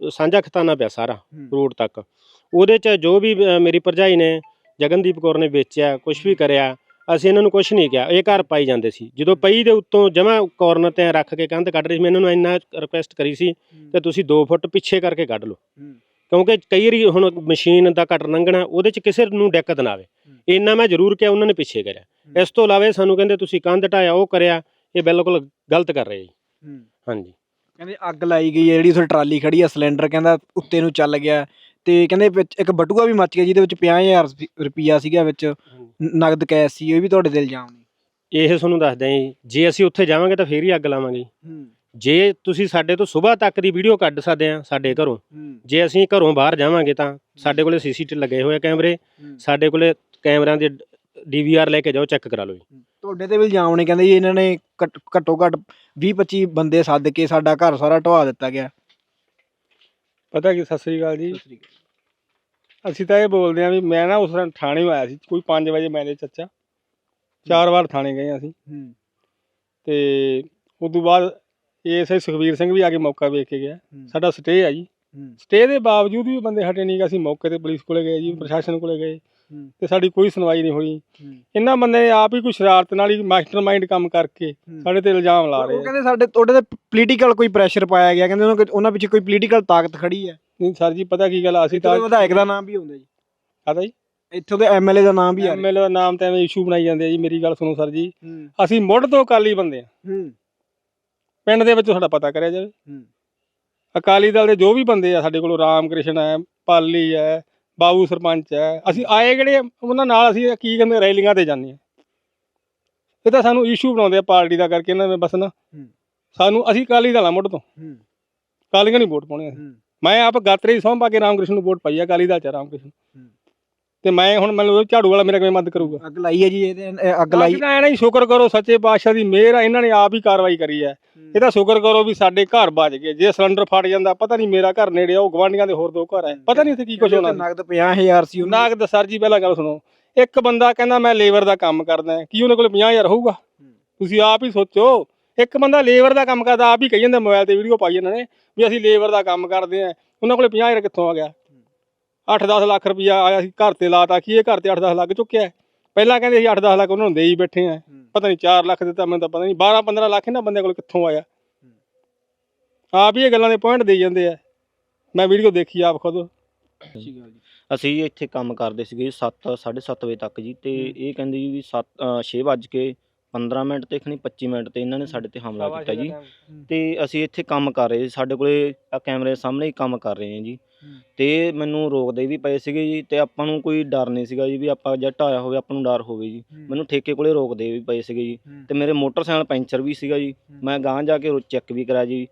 ਸਾਂਝਾ ਖਤਾਨਾ ਪਿਆ ਸਾਰਾ ਰੋਡ ਤੱਕ। ਉਹਦੇ ਚ ਜੋ ਵੀ ਮੇਰੀ ਭਰਜਾਈ ਨੇ ਜਗਨਦੀਪ ਕੌਰ ਨੇ ਵੇਚਿਆ ਕੁਝ ਵੀ ਕਰਿਆ ਅਸੀਂ ਇਹਨਾਂ ਨੂੰ ਕੁਝ ਨਹੀਂ ਕਿਹਾ। ਇਹ ਘਰ ਪਾਈ ਜਾਂਦੇ ਸੀ। ਜਦੋਂ ਪਈ ਦੇ ਉੱਤੋਂ ਜਮਾ ਕਾਰਨਰ ਤੇ ਰੱਖ ਕੇ ਕੰਧ ਕੱਢ ਰਹੀ ਸੀ ਮੈਂ ਇਹਨਾਂ ਨੂੰ ਇੰਨਾ ਰਿਕੁਐਸਟ ਕਰੀ ਸੀ ਕਿ ਤੁਸੀਂ 2 ਫੁੱਟ ਪਿੱਛੇ ਕਰਕੇ ਕੱਢ ਲਓ। ਕਿਉਂਕਿ ਕਈ ਵਾਰੀ ਹੁਣ ਮਸ਼ੀਨ ਦਾ ਕਟਰ ਲੰਘਣਾ ਉਹਦੇ ਚ ਕਿਸੇ ਨੂੰ ਦਿੱਕਤ ਨਾ ਆਵੇ। ਇੰਨਾ ਮੈਂ ਜ਼ਰੂਰ ਕਿਹਾ ਉਹਨਾਂ ਨੇ ਪਿੱਛੇ ਕਰਿਆ। ਇਸ ਤੋਂ ਇਲਾਵਾ ਸਾਨੂੰ ਕਹਿੰਦੇ ਤੁਸੀਂ ਕੰਧ ਢਾਇਆ ਉਹ ਕਰਿਆ ਇਹ ਬਿਲਕੁਲ ਗਲਤ ਕਰ ਰਹੇ ਜੀ। ਹਾਂਜੀ। ਕਹਿੰਦੇ ਅੱਗ ਲਾਈ ਗਈ ਹੈ ਜਿਹੜੀ ਉੱਥੇ ਟਰਾਲੀ ਖੜੀ ਆ ਸਿਲੰਡਰ ਕਹਿੰਦਾ ਉੱਤੇ ਨੂੰ ਚੱਲ ਗਿਆ। ਤੇ ਕਹਿੰਦੇ ਵਿੱਚ ਇੱਕ ਬਟੂਆ ਵੀ ਮੱਚ ਗਿਆ ਜਿਹਦੇ ਵਿੱਚ 50000 ਰੁਪਿਆ ਸੀਗਾ ਵਿੱਚ। ਨਗਦ ਕੈਸ਼ ਸੀ ਇਹ ਵੀ ਤੁਹਾਡੇ ਤੇ ਇਲਜ਼ਾਮ ਨੇ ਇਹ ਤੁਹਾਨੂੰ ਦੱਸਦੇ ਜੀ। ਜੇ ਅਸੀਂ ਉੱਥੇ ਜਾਵਾਂਗੇ ਤਾਂ ਫੇਰ ਹੀ ਅੱਗ ਲਾਵਾਂਗੇ ਜੀ। ਜੇ ਤੁਸੀਂ ਸਾਡੇ ਤੋਂ ਸਵੇਰ ਤੱਕ ਦੀ ਵੀਡੀਓ ਕੱਢ ਸਕਦੇ ਆ ਸਾਡੇ ਘਰੋਂ ਜੇ ਅਸੀਂ ਘਰੋਂ ਬਾਹਰ ਜਾਵਾਂਗੇ ਤਾਂ ਸਾਡੇ ਕੋਲੇ ਸੀਸੀਟੀ ਲੱਗੇ ਹੋਏ ਆ ਕੈਮਰੇ ਸਾਡੇ ਕੋਲੇ ਕੈਮਰਿਆਂ ਦੇ ਡੀਵੀਆਰ ਲੈ ਕੇ ਜਾਓ ਚੈੱਕ ਕਰਾ ਲਓ ਜੀ। ਤੁਹਾਡੇ ਤੇ ਵੀ ਇਲਜ਼ਾਮ ਨੇ ਕਹਿੰਦੇ ਜੀ ਇਹਨਾਂ ਨੇ ਘੱਟ- ਘੱਟੋ ਘੱਟ 20 25 ਬੰਦੇ ਸੱਦ ਕੇ ਸਾਡਾ ਘਰ ਸਾਰਾ ਢਵਾ ਦਿੱਤਾ ਗਿਆ। ਪਤਾ ਕੀ ਸਤਿ ਸ੍ਰੀ ਅਕਾਲ ਜੀ। ਅਸੀਂ ਤਾਂ ਇਹ ਬੋਲਦੇ ਆ ਵੀ ਮੈਂ ਨਾ ਉਸ ਦਿਨ ਥਾਣੇ ਆਇਆ ਸੀ ਕੋਈ 5 ਵਜੇ ਮੇਰੇ ਚੱਚਾ। ਚਾਰ ਵਾਰ ਥਾਣੇ ਗਏ ਅਸੀਂ। ਤੇ ਉਸ ਤੋਂ ਬਾਅਦ ਏਐਸਆਈ ਸੁਖਵੀਰ ਸਿੰਘ ਵੀ ਆ ਕੇ ਮੌਕਾ ਵੇਖ ਕੇ ਗਿਆ। ਸਾਡਾ ਸਟੇ ਆ ਜੀ। ਸਟੇ ਦੇ ਬਾਵਜੂਦ ਵੀ ਬੰਦੇ ਹਟੇ ਨਹੀਂ ਅਸੀਂ ਮੌਕੇ ਤੇ ਪੁਲਿਸ ਕੋਲੇ ਗਏ ਜੀ ਪ੍ਰਸ਼ਾਸਨ ਕੋਲੇ ਗਏ। ਤੇ ਸਾਡੀ ਕੋਈ ਸੁਣਵਾਈ ਨਹੀਂ ਹੋਈ। ਇਹਨਾਂ ਬੰਦੇ ਨੇ ਆਪ ਹੀ ਕੋਈ ਸ਼ਰਾਰਤ ਨਾਲ ਹੀ ਮਾਸਟਰਮਾਈਂਡ ਕੰਮ ਕਰਕੇ ਸਾਡੇ ਤੇ ਇਲਜ਼ਾਮ ਲਾ ਰਹੇ ਉਹ ਕਹਿੰਦੇ ਸਾਡੇ ਤੁਹਾਡੇ ਤੇ ਪੋਲੀਟੀਕਲ ਕੋਈ ਪ੍ਰੈਸ਼ਰ ਪਾਇਆ ਗਿਆ। ਕਹਿੰਦੇ ਉਹਨਾਂ ਪਿੱਛੇ ਕੋਈ ਪੋਲੀਟੀਕਲ ਤਾਕਤ ਖੜੀ ਹੈ। ਨਹੀਂ ਸਰ ਜੀ ਪਤਾ ਕੀ ਗੱਲ ਆ, ਅਸੀਂ ਇੱਥੋਂ ਤਾਂ ਦੇ ਵਿਧਾਇਕ ਦਾ ਨਾਮ ਵੀ ਹੁੰਦਾ ਜੀ। ਆਦਾ ਜੀ? ਇੱਥੋਂ ਦੇ ਐਮਐਲਏ ਦਾ ਨਾਮ ਵੀ ਆ ਰਿਹਾ ਐਮਐਲਏ ਦਾ ਨਾਮ ਤਾਂ ਐਵੇਂ ਇਸ਼ੂ ਬਣਾਈ ਜਾਂਦੇ ਆ ਜੀ ਮੇਰੀ ਗੱਲ ਸੁਣੋ ਸਰ ਜੀ। ਹੂੰ। ਅਸੀਂ ਮੁੱਢ ਤੋਂ ਅਕਾਲੀ ਬੰਦੇ ਆ। ਹੂੰ। ਪਿੰਡ ਦੇ ਵਿੱਚ ਸਾਡਾ ਪਤਾ ਕਰਿਆ ਜਾਵੇ। ਹੂੰ। ਅਕਾਲੀ ਦਲ ਦੇ ਜੋ ਵੀ ਬੰਦੇ ਆ ਸਾਡੇ ਕੋਲ ਰਾਮ ਕ੍ਰਿਸ਼ਨ ਹੈ ਪਾਲੀ ਹੈ ਬਾਬੂ ਸਰਪੰਚ ਹੈ ਅਸੀਂ ਆਏ ਕਿਹੜੇ ਆ, ਉਹਨਾਂ ਨਾਲ ਅਸੀਂ ਕੀ ਕਹਿੰਦੇ ਰੈਲੀਆਂ ਤੇ ਜਾਂਦੇ ਆ। ਇਹ ਤਾਂ ਸਾਨੂੰ ਇਸ਼ੂ ਬਣਾਉਂਦੇ ਆ ਪਾਰਟੀ ਦਾ ਕਰਕੇ ਇਹਨਾਂ ਨੇ ਬਸ ਨਾ। ਸਾਨੂੰ ਅਸੀਂ ਅਕਾਲੀ ਦਲ ਆ ਮੁੱਢ ਤੋਂ। ਹੂੰ। ਅਕਾਲੀਆਂ ਨਹੀਂ ਵੋਟ ਪਾਉਣੀ ਅਸੀਂ। ਹੂੰ। ਮੈਂ ਆਪ ਗਾਤਰੇ ਸੌਂ ਪਾ ਕੇ ਰਾਮ ਕ੍ਰਿਸ਼ਨ ਨੂੰ ਵੋਟ ਪਾਈ ਆ ਅਕਾਲੀ ਦਲ ਚ ਆ ਰਾਮ ਕ੍ਰਿਸ਼ਨ ਹੂੰ। ਤੇ ਮੈਂ ਹੁਣ ਮੈਨੂੰ ਝਾੜੂ ਵਾਲਾ ਮੇਰਾ ਕਿਵੇਂ ਮਦਦ ਕਰੂਗਾ? ਅੱਗ ਲਾਈ ਹੈ ਜੀ ਇਹਦੇ ਇਹ ਅੱਗ ਲਾਈ ਨਾ ਜੀ ਸ਼ੁਕਰ ਕਰੋ ਸੱਚੇ ਪਾਤਸ਼ਾਹ ਦੀ ਮਿਹਰ ਆ ਇਹਨਾਂ ਨੇ ਆਪ ਹੀ ਕਾਰਵਾਈ ਕਰੀ ਹੈ। ਇਹ ਤਾਂ ਸ਼ੁਕਰ ਕਰੋ ਵੀ ਸਾਡੇ ਘਰ ਬਚ ਗਏ। ਜੇ ਸਿਲੰਡਰ ਫਟ ਜਾਂਦਾ ਪਤਾ ਨਹੀਂ ਮੇਰਾ ਘਰ ਨੇੜੇ ਆ ਉਹ ਗਵਾਂਢੀਆਂ ਦੇ ਹੋਰ ਦੋ ਘਰ ਹੈ। ਪਤਾ ਨਹੀਂ ਇੱਥੇ ਕੀ ਕੁਝ ਹੋਣਾ। ਨਗਦ 50000 ਸੀ ਉਹਨਾਂ ਨਾਗਦ ਸਰ ਜੀ ਪਹਿਲਾਂ ਗੱਲ ਸੁਣੋ। ਇੱਕ ਬੰਦਾ ਕਹਿੰਦਾ ਮੈਂ ਲੇਬਰ ਦਾ ਕੰਮ ਕਰਦਾ ਕੀ ਉਹਨੇ ਕੋਲ 50000 ਹੋਊਗਾ? ਤੁਸੀਂ ਆਪ ਹੀ ਸੋਚੋ। ਇੱਕ ਬੰਦਾ ਲੇਬਰ ਦਾ ਕੰਮ ਕਰਦਾ ਆਪ ਹੀ ਕਹੀ ਜਾਂਦਾ ਮੋਬਾਈਲ ਤੇ ਵੀਡੀਓ ਪਾਈ ਇਹਨਾਂ ਨੇ ਵੀ ਅਸੀਂ ਲੇਬਰ ਦਾ ਕੰਮ ਕਰਦੇ ਆ ਉਹਨਾਂ ਕੋਲ 50000 ਕਿੱਥੋਂ ਆ ਗਿਆ? 8-10 ਲੱਖ ਰੁਪਇਆ ਆਇਆ ਸੀ ਘਰ ਤੇ ਲਾਤਾ ਕੀ ਇਹ ਘਰ ਤੇ 8-10 ਲੱਖ ਚੁੱਕਿਆ? ਪਹਿਲਾਂ ਕਹਿੰਦੇ ਸੀ 8-10 ਲੱਖ ਉਹਨਾਂ ਨੂੰ ਦੇ ਹੀ ਬੈਠੇ ਆ। ਪਤਾ ਨਹੀਂ 4 ਲੱਖ ਦਿੱਤਾ ਮੈਨੂੰ ਤਾਂ ਪਤਾ ਨਹੀਂ 12-15 ਲੱਖ ਇਹਨਾਂ ਬੰਦਿਆਂ ਕੋਲ ਕਿੱਥੋਂ ਆਇਆ? ਆਪ ਹੀ ਇਹ ਗੱਲਾਂ ਦੇ ਪੁਆਇੰਟ ਦੇਈ ਜਾਂਦੇ ਆ। ਮੈਂ ਵੀਡੀਓ ਦੇਖੀ ਆਪ ਖੁਦ। ਅਸੀਂ ਇੱਥੇ ਕੰਮ ਕਰਦੇ ਸੀਗੇ 7 7:30 ਵਜੇ ਤੱਕ ਜੀ ਤੇ ਇਹ ਕਹਿੰਦੇ ਜੀ ਵੀ 7 6 ਵੱਜ ਕੇ 15 ਮਿੰਟ ਤੇ ਖਣੀ 25 ਮਿੰਟ ਤੇ ਇਹਨਾਂ ਨੇ ਸਾਡੇ ਤੇ ਹਮਲਾ ਕੀਤਾ ਜੀ। ਤੇ ਅਸੀਂ ਇੱਥੇ ਕੰਮ ਕਰ ਰਹੇ ਸੀ ਸਾਡੇ ਕੋਲੇ ਆ ਕੈਮਰੇ ਸਾਹਮਣੇ ਹੀ ਕੰਮ ਕਰ ਰਹੇ ਹਾਂ ਜੀ। ਤੇ ਮੈਨੂੰ ਰੋਕਦੇ ਵੀ ਪਏ ਸੀਗੇ ਜੀ ਤੇ ਆਪਾਂ ਨੂੰ ਕੋਈ ਡਰ ਨਹੀਂ ਸੀਗਾ ਜੀ ਵੀ ਆਪਾਂ ਜੱਟ ਆਇਆ ਹੋਵੇ ਆਪਾਂ ਨੂੰ ਡਰ ਹੋਵੇ ਜੀ। ਮੈਨੂੰ ਠੇਕੇ ਕੋਲੇ ਰੋਕਦੇ ਵੀ ਪਏ ਸੀਗੇ ਜੀ। ਤੇ ਮੇਰੇ ਮੋਟਰਸਾਈਕਲ ਪੈਂਚਰ ਵੀ ਸੀਗਾ ਜੀ। ਮੈਂ ਗਾਂਹ ਜਾ ਕੇ ਚੈੱਕ ਵੀ ਕਰਾਇਆ ਜੀ।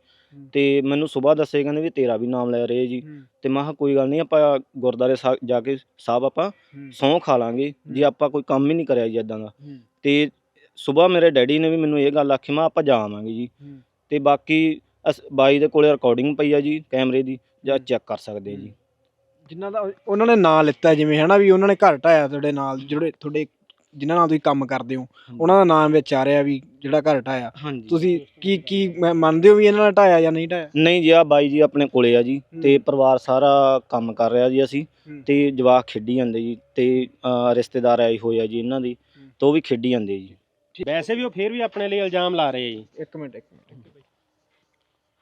ਤੇ ਮੈਨੂੰ ਸਵੇਰ ਦੱਸੇ ਕਹਿੰਦੇ ਵੀ ਤੇਰਾ ਵੀ ਨਾਮ ਲੈ ਰਹੇ ਜੀ। ਤੇ ਮੈਂ ਕਿਹਾ ਕੋਈ ਗੱਲ ਨਹੀਂ ਆਪਾਂ ਗੁਰਦਾਰੇ ਜਾ ਕੇ ਸਾਹਿਬ ਆਪਾਂ ਸਹੁੰ ਖਾ ਲਾਂਗੇ। ਜੇ ਆਪਾਂ ਕੋਈ ਕੰਮ ਹੀ ਨਹੀਂ ਕਰਿਆ ਜੀ ਇਦਾਂ ਦਾ। ਤੇ ਸਵੇਰ ਮੇਰੇ ਡੈਡੀ ਨੇ ਵੀ ਮੈਨੂੰ ਇਹ ਗੱਲ ਆਖੀ ਮੈਂ ਆਪਾਂ ਜਾ। ਆਵਾਂਗੇ ਜੀ ਤੇ ਬਾਕੀ ਅਸ- ਬਾਈ ਦੇ ਕੋਲੇ ਰਿਕਾਰਡਿੰਗ ਪਈ ਆ ਜੀ ਕੈਮਰੇ ਦੀ ਜਾਂ ਚੈੱਕ ਕਰ ਸਕਦੇ ਜੀ। ਜਿਨ੍ਹਾਂ ਦਾ ਉਹਨਾਂ ਨੇ ਨਾਂ ਲਿੱਤਾ ਜਿਵੇਂ ਹਨਾ ਵੀ ਉਹਨਾਂ ਨੇ ਘਰ ਢਾਇਆ ਤੁਹਾਡੇ ਨਾਲ ਜਿਹੜੇ ਤੁਹਾਡੇ ਜਿਨ੍ਹਾਂ ਨਾਲ ਤੁਸੀਂ ਕੰਮ ਕਰਦੇ ਹੋ ਉਹਨਾਂ ਦਾ ਨਾਮ ਵਿੱਚ ਆ ਰਿਹਾ ਵੀ ਜਿਹੜਾ ਘਰ ਢਾਇਆ। ਹਾਂਜੀ। ਤੁਸੀਂ ਕੀ ਕੀ ਮ- ਮੰਨਦੇ ਹੋ ਵੀ ਇਹਨਾਂ ਨੇ ਢਾਇਆ ਜਾਂ ਨਹੀਂ ਢਾਇਆ? ਨਹੀਂ ਜੀ ਆ ਬਾਈ ਜੀ ਆਪਣੇ ਕੋਲੇ ਆ ਜੀ ਤੇ ਪਰਿਵਾਰ ਸਾਰਾ ਕੰਮ ਕਰ ਰਿਹਾ ਜੀ ਅਸੀਂ। ਤੇ ਜਵਾਕ ਖੇਡੀ ਜਾਂਦੇ ਜੀ ਤੇ ਅਹ, ਰਿਸ਼ਤੇਦਾਰ ਆਏ ਹੋਏ ਆ ਜੀ ਇਹਨਾਂ ਦੀ ਤੇ ਉਹ ਵੀ ਖੇਡੀ ਜਾਂਦੇ ਜੀ। ਵੈਸੇ ਵੀ ਉਹ ਫੇਰ ਵੀ ਆਪਣੇ ਲਈ ਇਲਜ਼ਾਮ ਲਾ ਰਹੇ ਆ ਜੀ। ਇੱਕ ਮਿੰਟ ਇੱਕ ਮਿੰਟ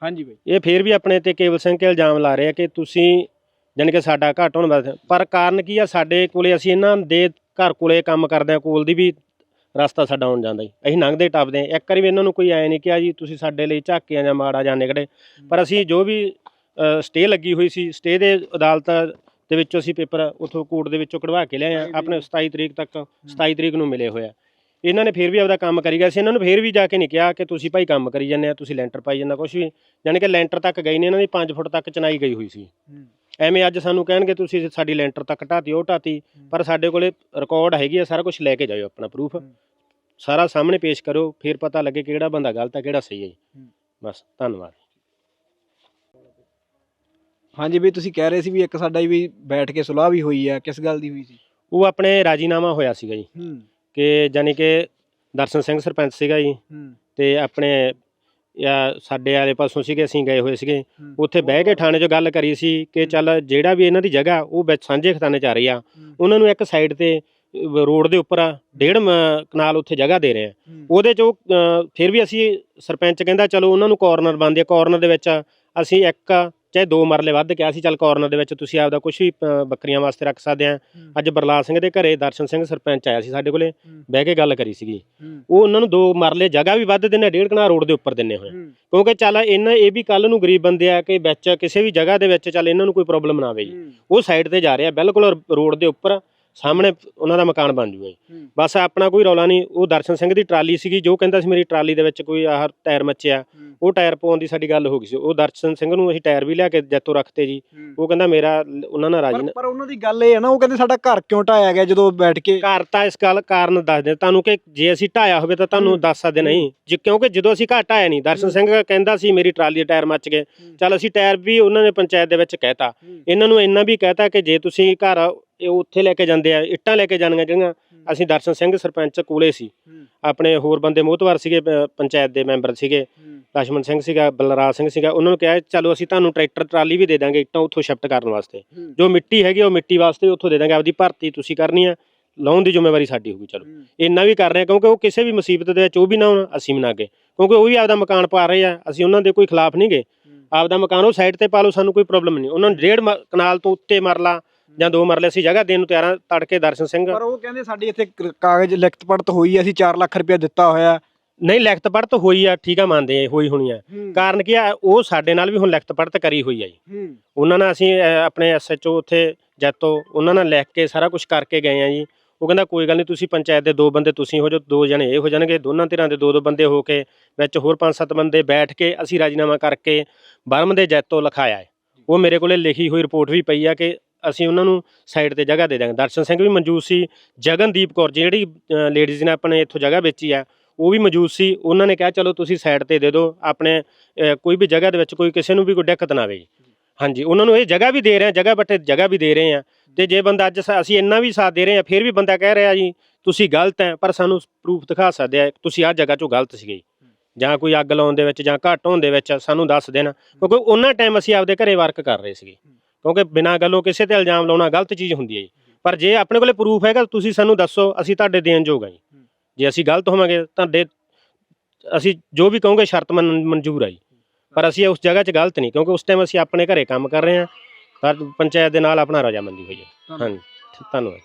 ਹਾਂਜੀ ਬਾਈ। ਇਹ ਫੇਰ ਵੀ ਆਪਣੇ ਤੇ ਕੇਵਲ ਸਿੰਘ ਤੇ ਇਲਜ਼ਾਮ ਲਾ ਰਹੇ ਆ ਕਿ ਤੁਸੀਂ ਜਾਣੀ ਕਿ ਸਾਡਾ ਘੱਟ ਹੋਣ ਬਸ ਪਰ ਕਾਰਨ ਕੀ ਆ? ਸਾਡੇ ਕੋਲੇ ਅਸੀਂ ਇਹਨਾਂ ਦੇ ਘਰ ਕੋਲੇ ਕੰਮ ਕਰਦੇ ਆ ਕੋਲ ਦੀ ਵੀ ਰਸਤਾ ਸਾਡਾ ਆਉਣ ਜਾਂਦਾ ਜੀ। ਅਸੀਂ ਲੰਘਦੇ ਟੱਪਦੇ ਆ। ਇੱਕ ਵਾਰੀ ਵੀ ਇਹਨਾਂ ਨੂੰ ਕੋਈ ਐ ਨਹੀਂ ਕਿਹਾ ਜੀ ਤੁਸੀਂ ਸਾਡੇ ਲਈ ਝਾਕੀਆਂ ਜਾਂ ਮਾੜਾ ਜਾਂ ਨਿਕੜੇ ਪਰ ਅਸੀਂ ਜੋ ਵੀ ਸਟੇ ਲੱਗੀ ਹੋਈ ਸੀ ਸਟੇ ਦੇ ਅਦਾਲਤ ਦੇ ਵਿੱਚੋਂ ਅਸੀਂ ਪੇਪਰ ਉਥੋਂ ਕੋਰਟ ਦੇ ਵਿੱਚੋਂ ਕਢਵਾ ਕੇ ਲਿਆਏ ਆ। ਆਪਣੇ 27 ਤਰੀਕ ਤੱਕ 27 ਤਰੀਕ ਨੂੰ ਮਿਲੇ ਹੋਇਆ ਇਹਨਾਂ ਨੇ ਫਿਰ ਵੀ ਆਪਦਾ ਕੰਮ ਕਰੀ ਗਏ ਸੀ। ਇਹਨਾਂ ਨੂੰ ਫਿਰ ਵੀ ਜਾ ਕੇ ਨਹੀਂ ਕਿਹਾ ਕਿ ਤੁਸੀਂ ਭਾਈ ਕੰਮ ਕਰੀ ਜਾਂਦੇ ਆ ਤੁਸੀਂ ਲੈਂਟਰ ਪਾਈ ਜਾਂਦਾ ਕੁਝ ਵੀ। ਯਾਨੀ ਕਿ ਲੈਂਟਰ ਤੱਕ ਗਈ ਨੇ ਇਹਨਾਂ ਦੀ 5 ਫੁੱਟ ਤੱਕ ਚਨਾਈ ਗਈ ਹੋਈ ਸੀ। ਐਵੇਂ ਅੱਜ ਸਾਨੂੰ ਕਹਿਣਗੇ ਤੁਸੀਂ ਸਾਡੀ ਲੈਂਟਰ ਤੱਕ ਢਾਤੀ ਉਹ ਢਾਤੀ ਪਰ ਸਾਡੇ ਕੋਲੇ ਰਿਕਾਰਡ ਹੈਗੀ ਆ ਸਾਰਾ ਕੁਝ ਲੈ ਕੇ ਜਾਇਓ ਆਪਣਾ ਪ੍ਰੂਫ ਸਾਰਾ ਸਾਹਮਣੇ ਪੇਸ਼ ਕਰੋ ਫਿਰ ਪਤਾ ਲੱਗੇ ਕਿਹੜਾ ਬੰਦਾ ਗਲਤ ਹੈ ਕਿਹੜਾ ਸਹੀ ਹੈ ਜੀ। ਬਸ ਧੰਨਵਾਦ। ਹਾਂਜੀ ਵੀ ਤੁਸੀਂ ਕਹਿ ਰਹੇ ਸੀ ਵੀ ਇੱਕ ਸਾਡਾ ਵੀ ਬੈਠ ਕੇ ਸੁਲਾਹ ਵੀ ਹੋਈ ਹੈ ਕਿਸ ਗੱਲ ਦੀ ਹੋਈ ਸੀ? ਉਹ ਆਪਣੇ ਰਾਜੀਨਾਮਾ ਹੋਇਆ ਸੀਗਾ ਜੀ। ਹੂੰ। ਕਿ ਜਾਨੀ ਕਿ ਦਰਸ਼ਨ ਸਿੰਘ ਸਰਪੰਚ ਸੀਗਾ ਜੀ ਤੇ ਆਪਣੇ ਜਾਂ ਸਾਡੇ ਵਾਲੇ ਪਾਸੋਂ ਸੀਗੇ ਅਸੀਂ ਗਏ ਹੋਏ ਸੀਗੇ। ਉੱਥੇ ਬਹਿ ਕੇ ਥਾਣੇ 'ਚ ਗੱਲ ਕਰੀ ਸੀ ਕਿ ਚੱਲ ਜਿਹੜਾ ਵੀ ਇਹਨਾਂ ਦੀ ਜਗ੍ਹਾ ਉਹ ਵਿੱਚ ਸਾਂਝੇ ਖਤਾਨੇ 'ਚ ਆ ਰਹੀ ਆ। ਉਹਨਾਂ ਨੂੰ ਇੱਕ ਸਾਈਡ ਤੇ ਰੋਡ ਦੇ ਉੱਪਰ ਡੇਢ ਕਨਾਲ ਉੱਥੇ ਜਗ੍ਹਾ ਦੇ ਰਹੇ ਆ। ਉਹਦੇ 'ਚ ਉਹ ਫਿਰ ਵੀ ਅਸੀਂ ਸਰਪੰਚ ਕਹਿੰਦਾ ਚਲੋ ਉਹਨਾਂ ਨੂੰ ਕਾਰਨਰ ਬੰਦੇ ਕਾਰਨਰ ਦੇ ਵਿੱਚ ਅਸੀਂ ਇੱਕ ਚਾਹੇ ਦੋ ਮਰਲੇ ਵੱਧ ਕਿਹਾ ਸੀ ਚੱਲ ਕਾਰਨਰ ਦੇ ਵਿੱਚ ਤੁਸੀਂ ਆਪਦਾ ਕੁਝ ਵੀ ਬੱਕਰੀਆਂ ਵਾਸਤੇ ਰੱਖ ਸਕਦੇ ਆ। ਅੱਜ ਬਰਲਾਲ ਸਿੰਘ ਦੇ ਘਰੇ ਦਰਸ਼ਨ ਸਿੰਘ ਸਰਪੰਚ ਆਇਆ ਸੀ ਸਾਡੇ ਕੋਲੇ ਬਹਿ ਕੇ ਗੱਲ ਕਰੀ ਸੀਗੀ। ਉਹ ਉਹਨਾਂ ਨੂੰ ਦੋ ਮਰਲੇ ਜਗ੍ਹਾ ਵੀ ਵੱਧ ਦਿੰਨੇ ਡੇਢ ਕਨਾਲ ਰੋਡ ਦੇ ਉੱਪਰ ਦਿੰਨੇ ਹੋਏ। ਕਿਉਂਕਿ ਚੱਲ ਇਹਨਾਂ ਇਹ ਵੀ ਕੱਲ ਨੂੰ ਗਰੀਬ ਬੰਦੇ ਆ ਕਿ ਵਿੱਚ ਕਿਸੇ ਵੀ ਜਗ੍ਹਾ ਦੇ ਵਿੱਚ ਚੱਲ ਇਹਨਾਂ ਨੂੰ ਕੋਈ ਪ੍ਰੋਬਲਮ ਨਾ ਆਵੇ ਜੀ। ਉਹ ਸਾਈਡ ਤੇ ਜਾ ਰਿਹਾ ਬਿਲਕੁਲ ਰੋਡ ਦੇ ਉੱਪਰ। ਸਾਹਮਣੇ ਉਹਨਾਂ ਦਾ ਮਕਾਨ ਬਣ ਜੂਗਾ ਜੀ। ਬਸ ਆਪਣਾ ਕੋਈ ਰੌਲਾ ਨਹੀਂ ਉਹ ਦਰਸ਼ਨ ਸਿੰਘ ਦੀ ਟਰਾਲੀ ਸੀਗੀ ਜੋ ਕਹਿੰਦਾ ਸੀ ਮੇਰੀ ਟਰਾਲੀ ਦੇ ਵਿੱਚ ਕੋਈ ਆਹ ਟਾਇਰ ਮੱਚਿਆ ਉਹ ਟਾਇਰ ਪਾਉਣ ਦੀ ਸਾਡੀ ਗੱਲ ਹੋ ਗਈ ਸੀ। ਉਹ ਦਰਸ਼ਨ ਸਿੰਘ ਨੂੰ ਅਸੀਂ ਟਾਇਰ ਵੀ ਲਿਆ ਕੇ ਜੈਤੋ ਰੱਖਤੇ ਜੀ। ਉਹ ਕਹਿੰਦਾ ਮੇਰਾ ਉਹਨਾਂ ਨਾਲ ਰਾਜੀ ਪਰ ਪਰ ਉਹਨਾਂ ਦੀ ਗੱਲ ਇਹ ਹੈ ਨਾ ਉਹ ਕਹਿੰਦੇ ਸਾਡਾ ਘਰ ਕਿਉਂ ਢਾਇਆ ਗਿਆ ਜਦੋਂ ਬੈਠ ਕੇ ਘਰ ਤਾਂ ਇਸ ਗੱਲ ਕਾਰਨ ਦੱਸਦੇ ਤੁਹਾਨੂੰ ਕਿ ਜੇ ਅਸੀਂ ਢਾਇਆ ਹੋਵੇ ਤਾਂ ਤੁਹਾਨੂੰ ਦੱਸ ਸਕਦੇ ਨਹੀਂ। ਜੇ ਕਿਉਂਕਿ ਜਦੋਂ ਅਸੀਂ ਘਰ ਢਾਇਆ ਨਹੀਂ ਦਰਸ਼ਨ ਸਿੰਘ ਕਹਿੰਦਾ ਸੀ ਮੇਰੀ ਟਰਾਲੀ ਦੇ ਟਾਇਰ ਮੱਚ ਗਏ। ਚੱਲ ਅਸੀਂ ਟਾਇਰ ਵੀ ਉਹਨਾਂ ਨੇ ਪੰਚਾਇਤ ਦੇ ਵਿੱਚ ਕਹਿਤਾ। ਇਹਨਾਂ ਨੂੰ ਇੰਨਾ ਵੀ ਕਹਿਤਾ ਕਿ ਜੇ ਤੁਸੀਂ ਘਰ ਇਹ ਉੱਥੇ ਲੈ ਕੇ ਜਾਂਦੇ ਆ ਇੱਟਾਂ ਲੈ ਕੇ ਜਾਣੀਆਂ ਜਿਹੜੀਆਂ ਅਸੀਂ ਦਰਸ਼ਨ ਸਿੰਘ ਸਰਪੰਚ ਕੋਲੇ ਸੀ। ਆਪਣੇ ਹੋਰ ਬੰਦੇ ਮੋਹਤਵਾਰ ਸੀਗੇ ਪੰਚਾਇਤ ਦੇ ਮੈਂਬਰ ਸੀਗੇ। ਲਛਮਣ ਸਿੰਘ ਸੀਗਾ ਬਲਰਾਜ ਸਿੰਘ ਸੀਗਾ ਉਹਨਾਂ ਨੂੰ ਕਿਹਾ ਚਲੋ ਅਸੀਂ ਤੁਹਾਨੂੰ ਟਰੈਕਟਰ ਟਰਾਲੀ ਵੀ ਦੇ ਦਾਂਗੇ ਇੱਟਾਂ ਉੱਥੋਂ ਸ਼ਿਫਟ ਕਰਨ ਵਾਸਤੇ। ਜੋ ਮਿੱਟੀ ਹੈਗੀ ਉਹ ਮਿੱਟੀ ਵਾਸਤੇ ਉੱਥੋਂ ਦੇ ਦਾਂਗੇ ਆਪਦੀ ਭਰਤੀ ਤੁਸੀਂ ਕਰਨੀ ਆ ਲਾਉਣ ਦੀ ਜ਼ਿੰਮੇਵਾਰੀ ਸਾਡੀ ਹੋਊਗੀ ਚਲੋ। ਇੰਨਾ ਵੀ ਕਰ ਰਹੇ ਆ ਕਿਉਂਕਿ ਉਹ ਕਿਸੇ ਵੀ ਮੁਸੀਬਤ ਦੇ ਵਿੱਚ ਉਹ ਵੀ ਨਾ ਹੋਣ ਅਸੀਂ ਵੀ ਨਾ ਅੱਗੇ। ਕਿਉਂਕਿ ਉਹ ਵੀ ਆਪਦਾ ਮਕਾਨ ਪਾ ਰਹੇ ਆ ਅਸੀਂ ਉਹਨਾਂ ਦੇ ਕੋਈ ਖਿਲਾਫ ਨਹੀਂ ਗਏ ਆਪਦਾ ਮਕਾਨ ਉਹ ਸਾਈਡ ਤੇ ਪਾ ਲਓ ਸਾਨੂੰ ਕੋਈ ਪ੍ਰੋਬਲਮ ਨਹੀਂ। ਉਹਨਾਂ ਨੂੰ ਡੇਢ ਮ- ਕਨਾਲ ਤੋਂ ਉੱਤੇ ਮਰਲਾ ਜਾਂ ਦੋ ਮਰਲੇ ਅਸੀਂ ਜਗ੍ਹਾ ਦੇਣ ਨੂੰ ਤਿਆਰ ਆ ਤੜਕੇ ਦਰਸ਼ਨ ਸਿੰਘ। ਪਰ ਉਹ ਕਹਿੰਦੇ ਸਾਡੀ ਇੱਥੇ ਕ- ਕਾਗਜ਼ ਲਿਖਤ ਪੜਤ ਹੋਈ ਹੈ, ਅਸੀਂ 4 ਲੱਖ ਰੁਪਇਆ ਦਿੱਤਾ ਹੋਇਆ। ਨਹੀਂ ਲਿਖਤ ਪੜਤ ਹੋਈ ਆ ਠੀਕ ਆ ਮੰਨਦੇ ਆ ਹੋਈ ਹੋਣੀ ਆ। ਕਾਰਨ ਕੀ ਆ ਉਹ ਸਾਡੇ ਨਾਲ ਵੀ ਹੁਣ ਲਿਖਤ ਪੜਤ ਕਰੀ ਹੋਈ ਆ ਜੀ। ਉਹਨਾਂ ਨਾਲ ਅਸੀਂ ਅਹ, ਆਪਣੇ ਐਸਐਚਓ ਉੱਥੇ ਜੈਤੋ ਉਹਨਾਂ ਨਾਲ ਲਿਖ ਕੇ ਸਾਰਾ ਕੁਝ ਕਰਕੇ ਗਏ ਆ ਜੀ। ਉਹ ਕਹਿੰਦਾ ਕੋਈ ਗੱਲ ਨਹੀਂ ਤੁਸੀਂ ਪੰਚਾਇਤ ਦੇ ਦੋ ਬੰਦੇ ਤੁਸੀਂ ਹੋ ਜਾਓ ਦੋ ਜਣੇ ਇਹ ਹੋ ਜਾਣਗੇ ਦੋਨਾਂ ਧਿਰਾਂ ਦੇ ਦੋ ਦੋ ਬੰਦੇ ਹੋ ਕੇ ਵਿੱਚ ਹੋਰ ਪੰਜ ਸੱਤ ਬੰਦੇ ਬੈਠ ਕੇ ਅਸੀਂ ਰਾਜੀਨਾਮਾ ਕਰਕੇ ਬਰਮ ਦੇ ਜੈਤੋ ਲਿਖਾਇਆ ਹੈ। ਉਹ ਮੇਰੇ ਕੋਲੇ ਲਿਖੀ ਹੋਈ ਰਿਪੋਰਟ ਵੀ ਪਈ ਆ ਕਿ ਅਸੀਂ ਉਹਨਾਂ ਨੂੰ ਸਾਈਡ ਤੇ ਜਗ੍ਹਾ ਦੇ ਦਾਂਗੇ ਦਰਸ਼ਨ ਸਿੰਘ ਵੀ ਮੌਜੂਦ ਸੀ, ਜਗਨਦੀਪ ਕੌਰ ਜੀ, ਜਿਹੜੀ ਲੇਡੀਜ਼ ਨੇ ਆਪਣੇ ਇੱਥੋਂ ਜਗ੍ਹਾ ਵੇਚੀ ਆ, ਉਹ ਵੀ ਮੌਜੂਦ ਸੀ। ਉਹਨਾਂ ਨੇ ਕਿਹਾ, ਚਲੋ, ਤੁਸੀਂ ਸਾਈਡ ਤੇ ਦੇ ਦਿਓ, ਆਪਣੇ ਕੋਈ ਵੀ ਜਗ੍ਹਾ ਦੇ ਵਿੱਚ ਕੋਈ ਕਿਸੇ ਨੂੰ ਵੀ ਕੋਈ ਦਿੱਕਤ ਨਾ ਆਵੇ ਹਾਂਜੀ, ਉਹਨਾਂ ਨੂੰ ਇਹ ਜਗ੍ਹਾ ਵੀ ਦੇ ਰਹੇ ਆ ਜਗ੍ਹਾ ਬੱਟੇ ਜਗ੍ਹਾ ਵੀ ਦੇ ਰਹੇ ਆ ਤੇ ਜੇ ਬੰਦਾ ਅੱਜ ਅਸੀਂ ਇੰਨਾ ਵੀ ਸਾਥ ਦੇ ਰਹੇ ਆ ਫਿਰ ਵੀ ਬੰਦਾ ਕਹਿ ਰਿਹਾ ਜੀ, ਤੁਸੀਂ ਗਲਤ ਹੈ, ਪਰ ਸਾਨੂੰ ਪ੍ਰੂਫ ਦਿਖਾ ਸਕਦੇ ਆ, ਤੁਸੀਂ ਆਹ ਜਗ੍ਹਾ 'ਚੋਂ ਗਲਤ ਸੀਗੇ ਜੀ। ਜਾਂ ਕੋਈ ਅੱਗ ਲਾਉਣ ਦੇ ਵਿੱਚ ਜਾਂ ਘੱਟ ਹੋਣ ਦੇ ਵਿੱਚ ਸਾਨੂੰ ਦੱਸ ਦੇਣ। ਕਿਉਂਕਿ ਉਹਨਾਂ ਟਾਈਮ ਅਸੀਂ ਆਪਦੇ ਘਰੇ ਵਰਕ ਕਰ ਰਹੇ ਸੀਗੇ। ਕਿਉਂਕਿ ਬਿਨਾਂ ਗੱਲੋਂ ਕਿਸੇ ਤੇ ਇਲਜ਼ਾਮ ਲਾਉਣਾ ਗਲਤ ਚੀਜ਼ ਹੁੰਦੀ ਹੈ ਜੀ। ਪਰ ਜੇ ਆਪਣੇ ਕੋਲੇ ਪ੍ਰੂਫ ਹੈਗਾ ਤੁਸੀਂ ਸਾਨੂੰ ਦੱਸੋ ਅਸੀਂ ਤੁਹਾਡੇ ਦੇਣ ਯੋਗ ਹਾਂ ਜੀ। ਜੇ ਅਸੀਂ ਗਲਤ ਹੋਵਾਂਗੇ ਤੁਹਾਡੇ ਅਸੀਂ ਜੋ ਵੀ ਕਹੋਗੇ ਸ਼ਰਤ ਮਨ- ਮਨਜ਼ੂਰ ਆ ਜੀ। ਪਰ ਅਸੀਂ ਉਸ ਜਗ੍ਹਾ 'ਚ ਗਲਤ ਨਹੀਂ ਕਿਉਂਕਿ ਉਸ ਟਾਈਮ ਅਸੀਂ ਆਪਣੇ ਘਰੇ ਕੰਮ ਕਰ ਰਹੇ ਹਾਂ। ਪਰ ਪੰਚਾਇਤ ਦੇ ਨਾਲ ਆਪਣਾ ਰਜਾਮੰਦੀ ਹੋਈ ਹੈ। ਹਾਂਜੀ ਧੰਨਵਾਦ।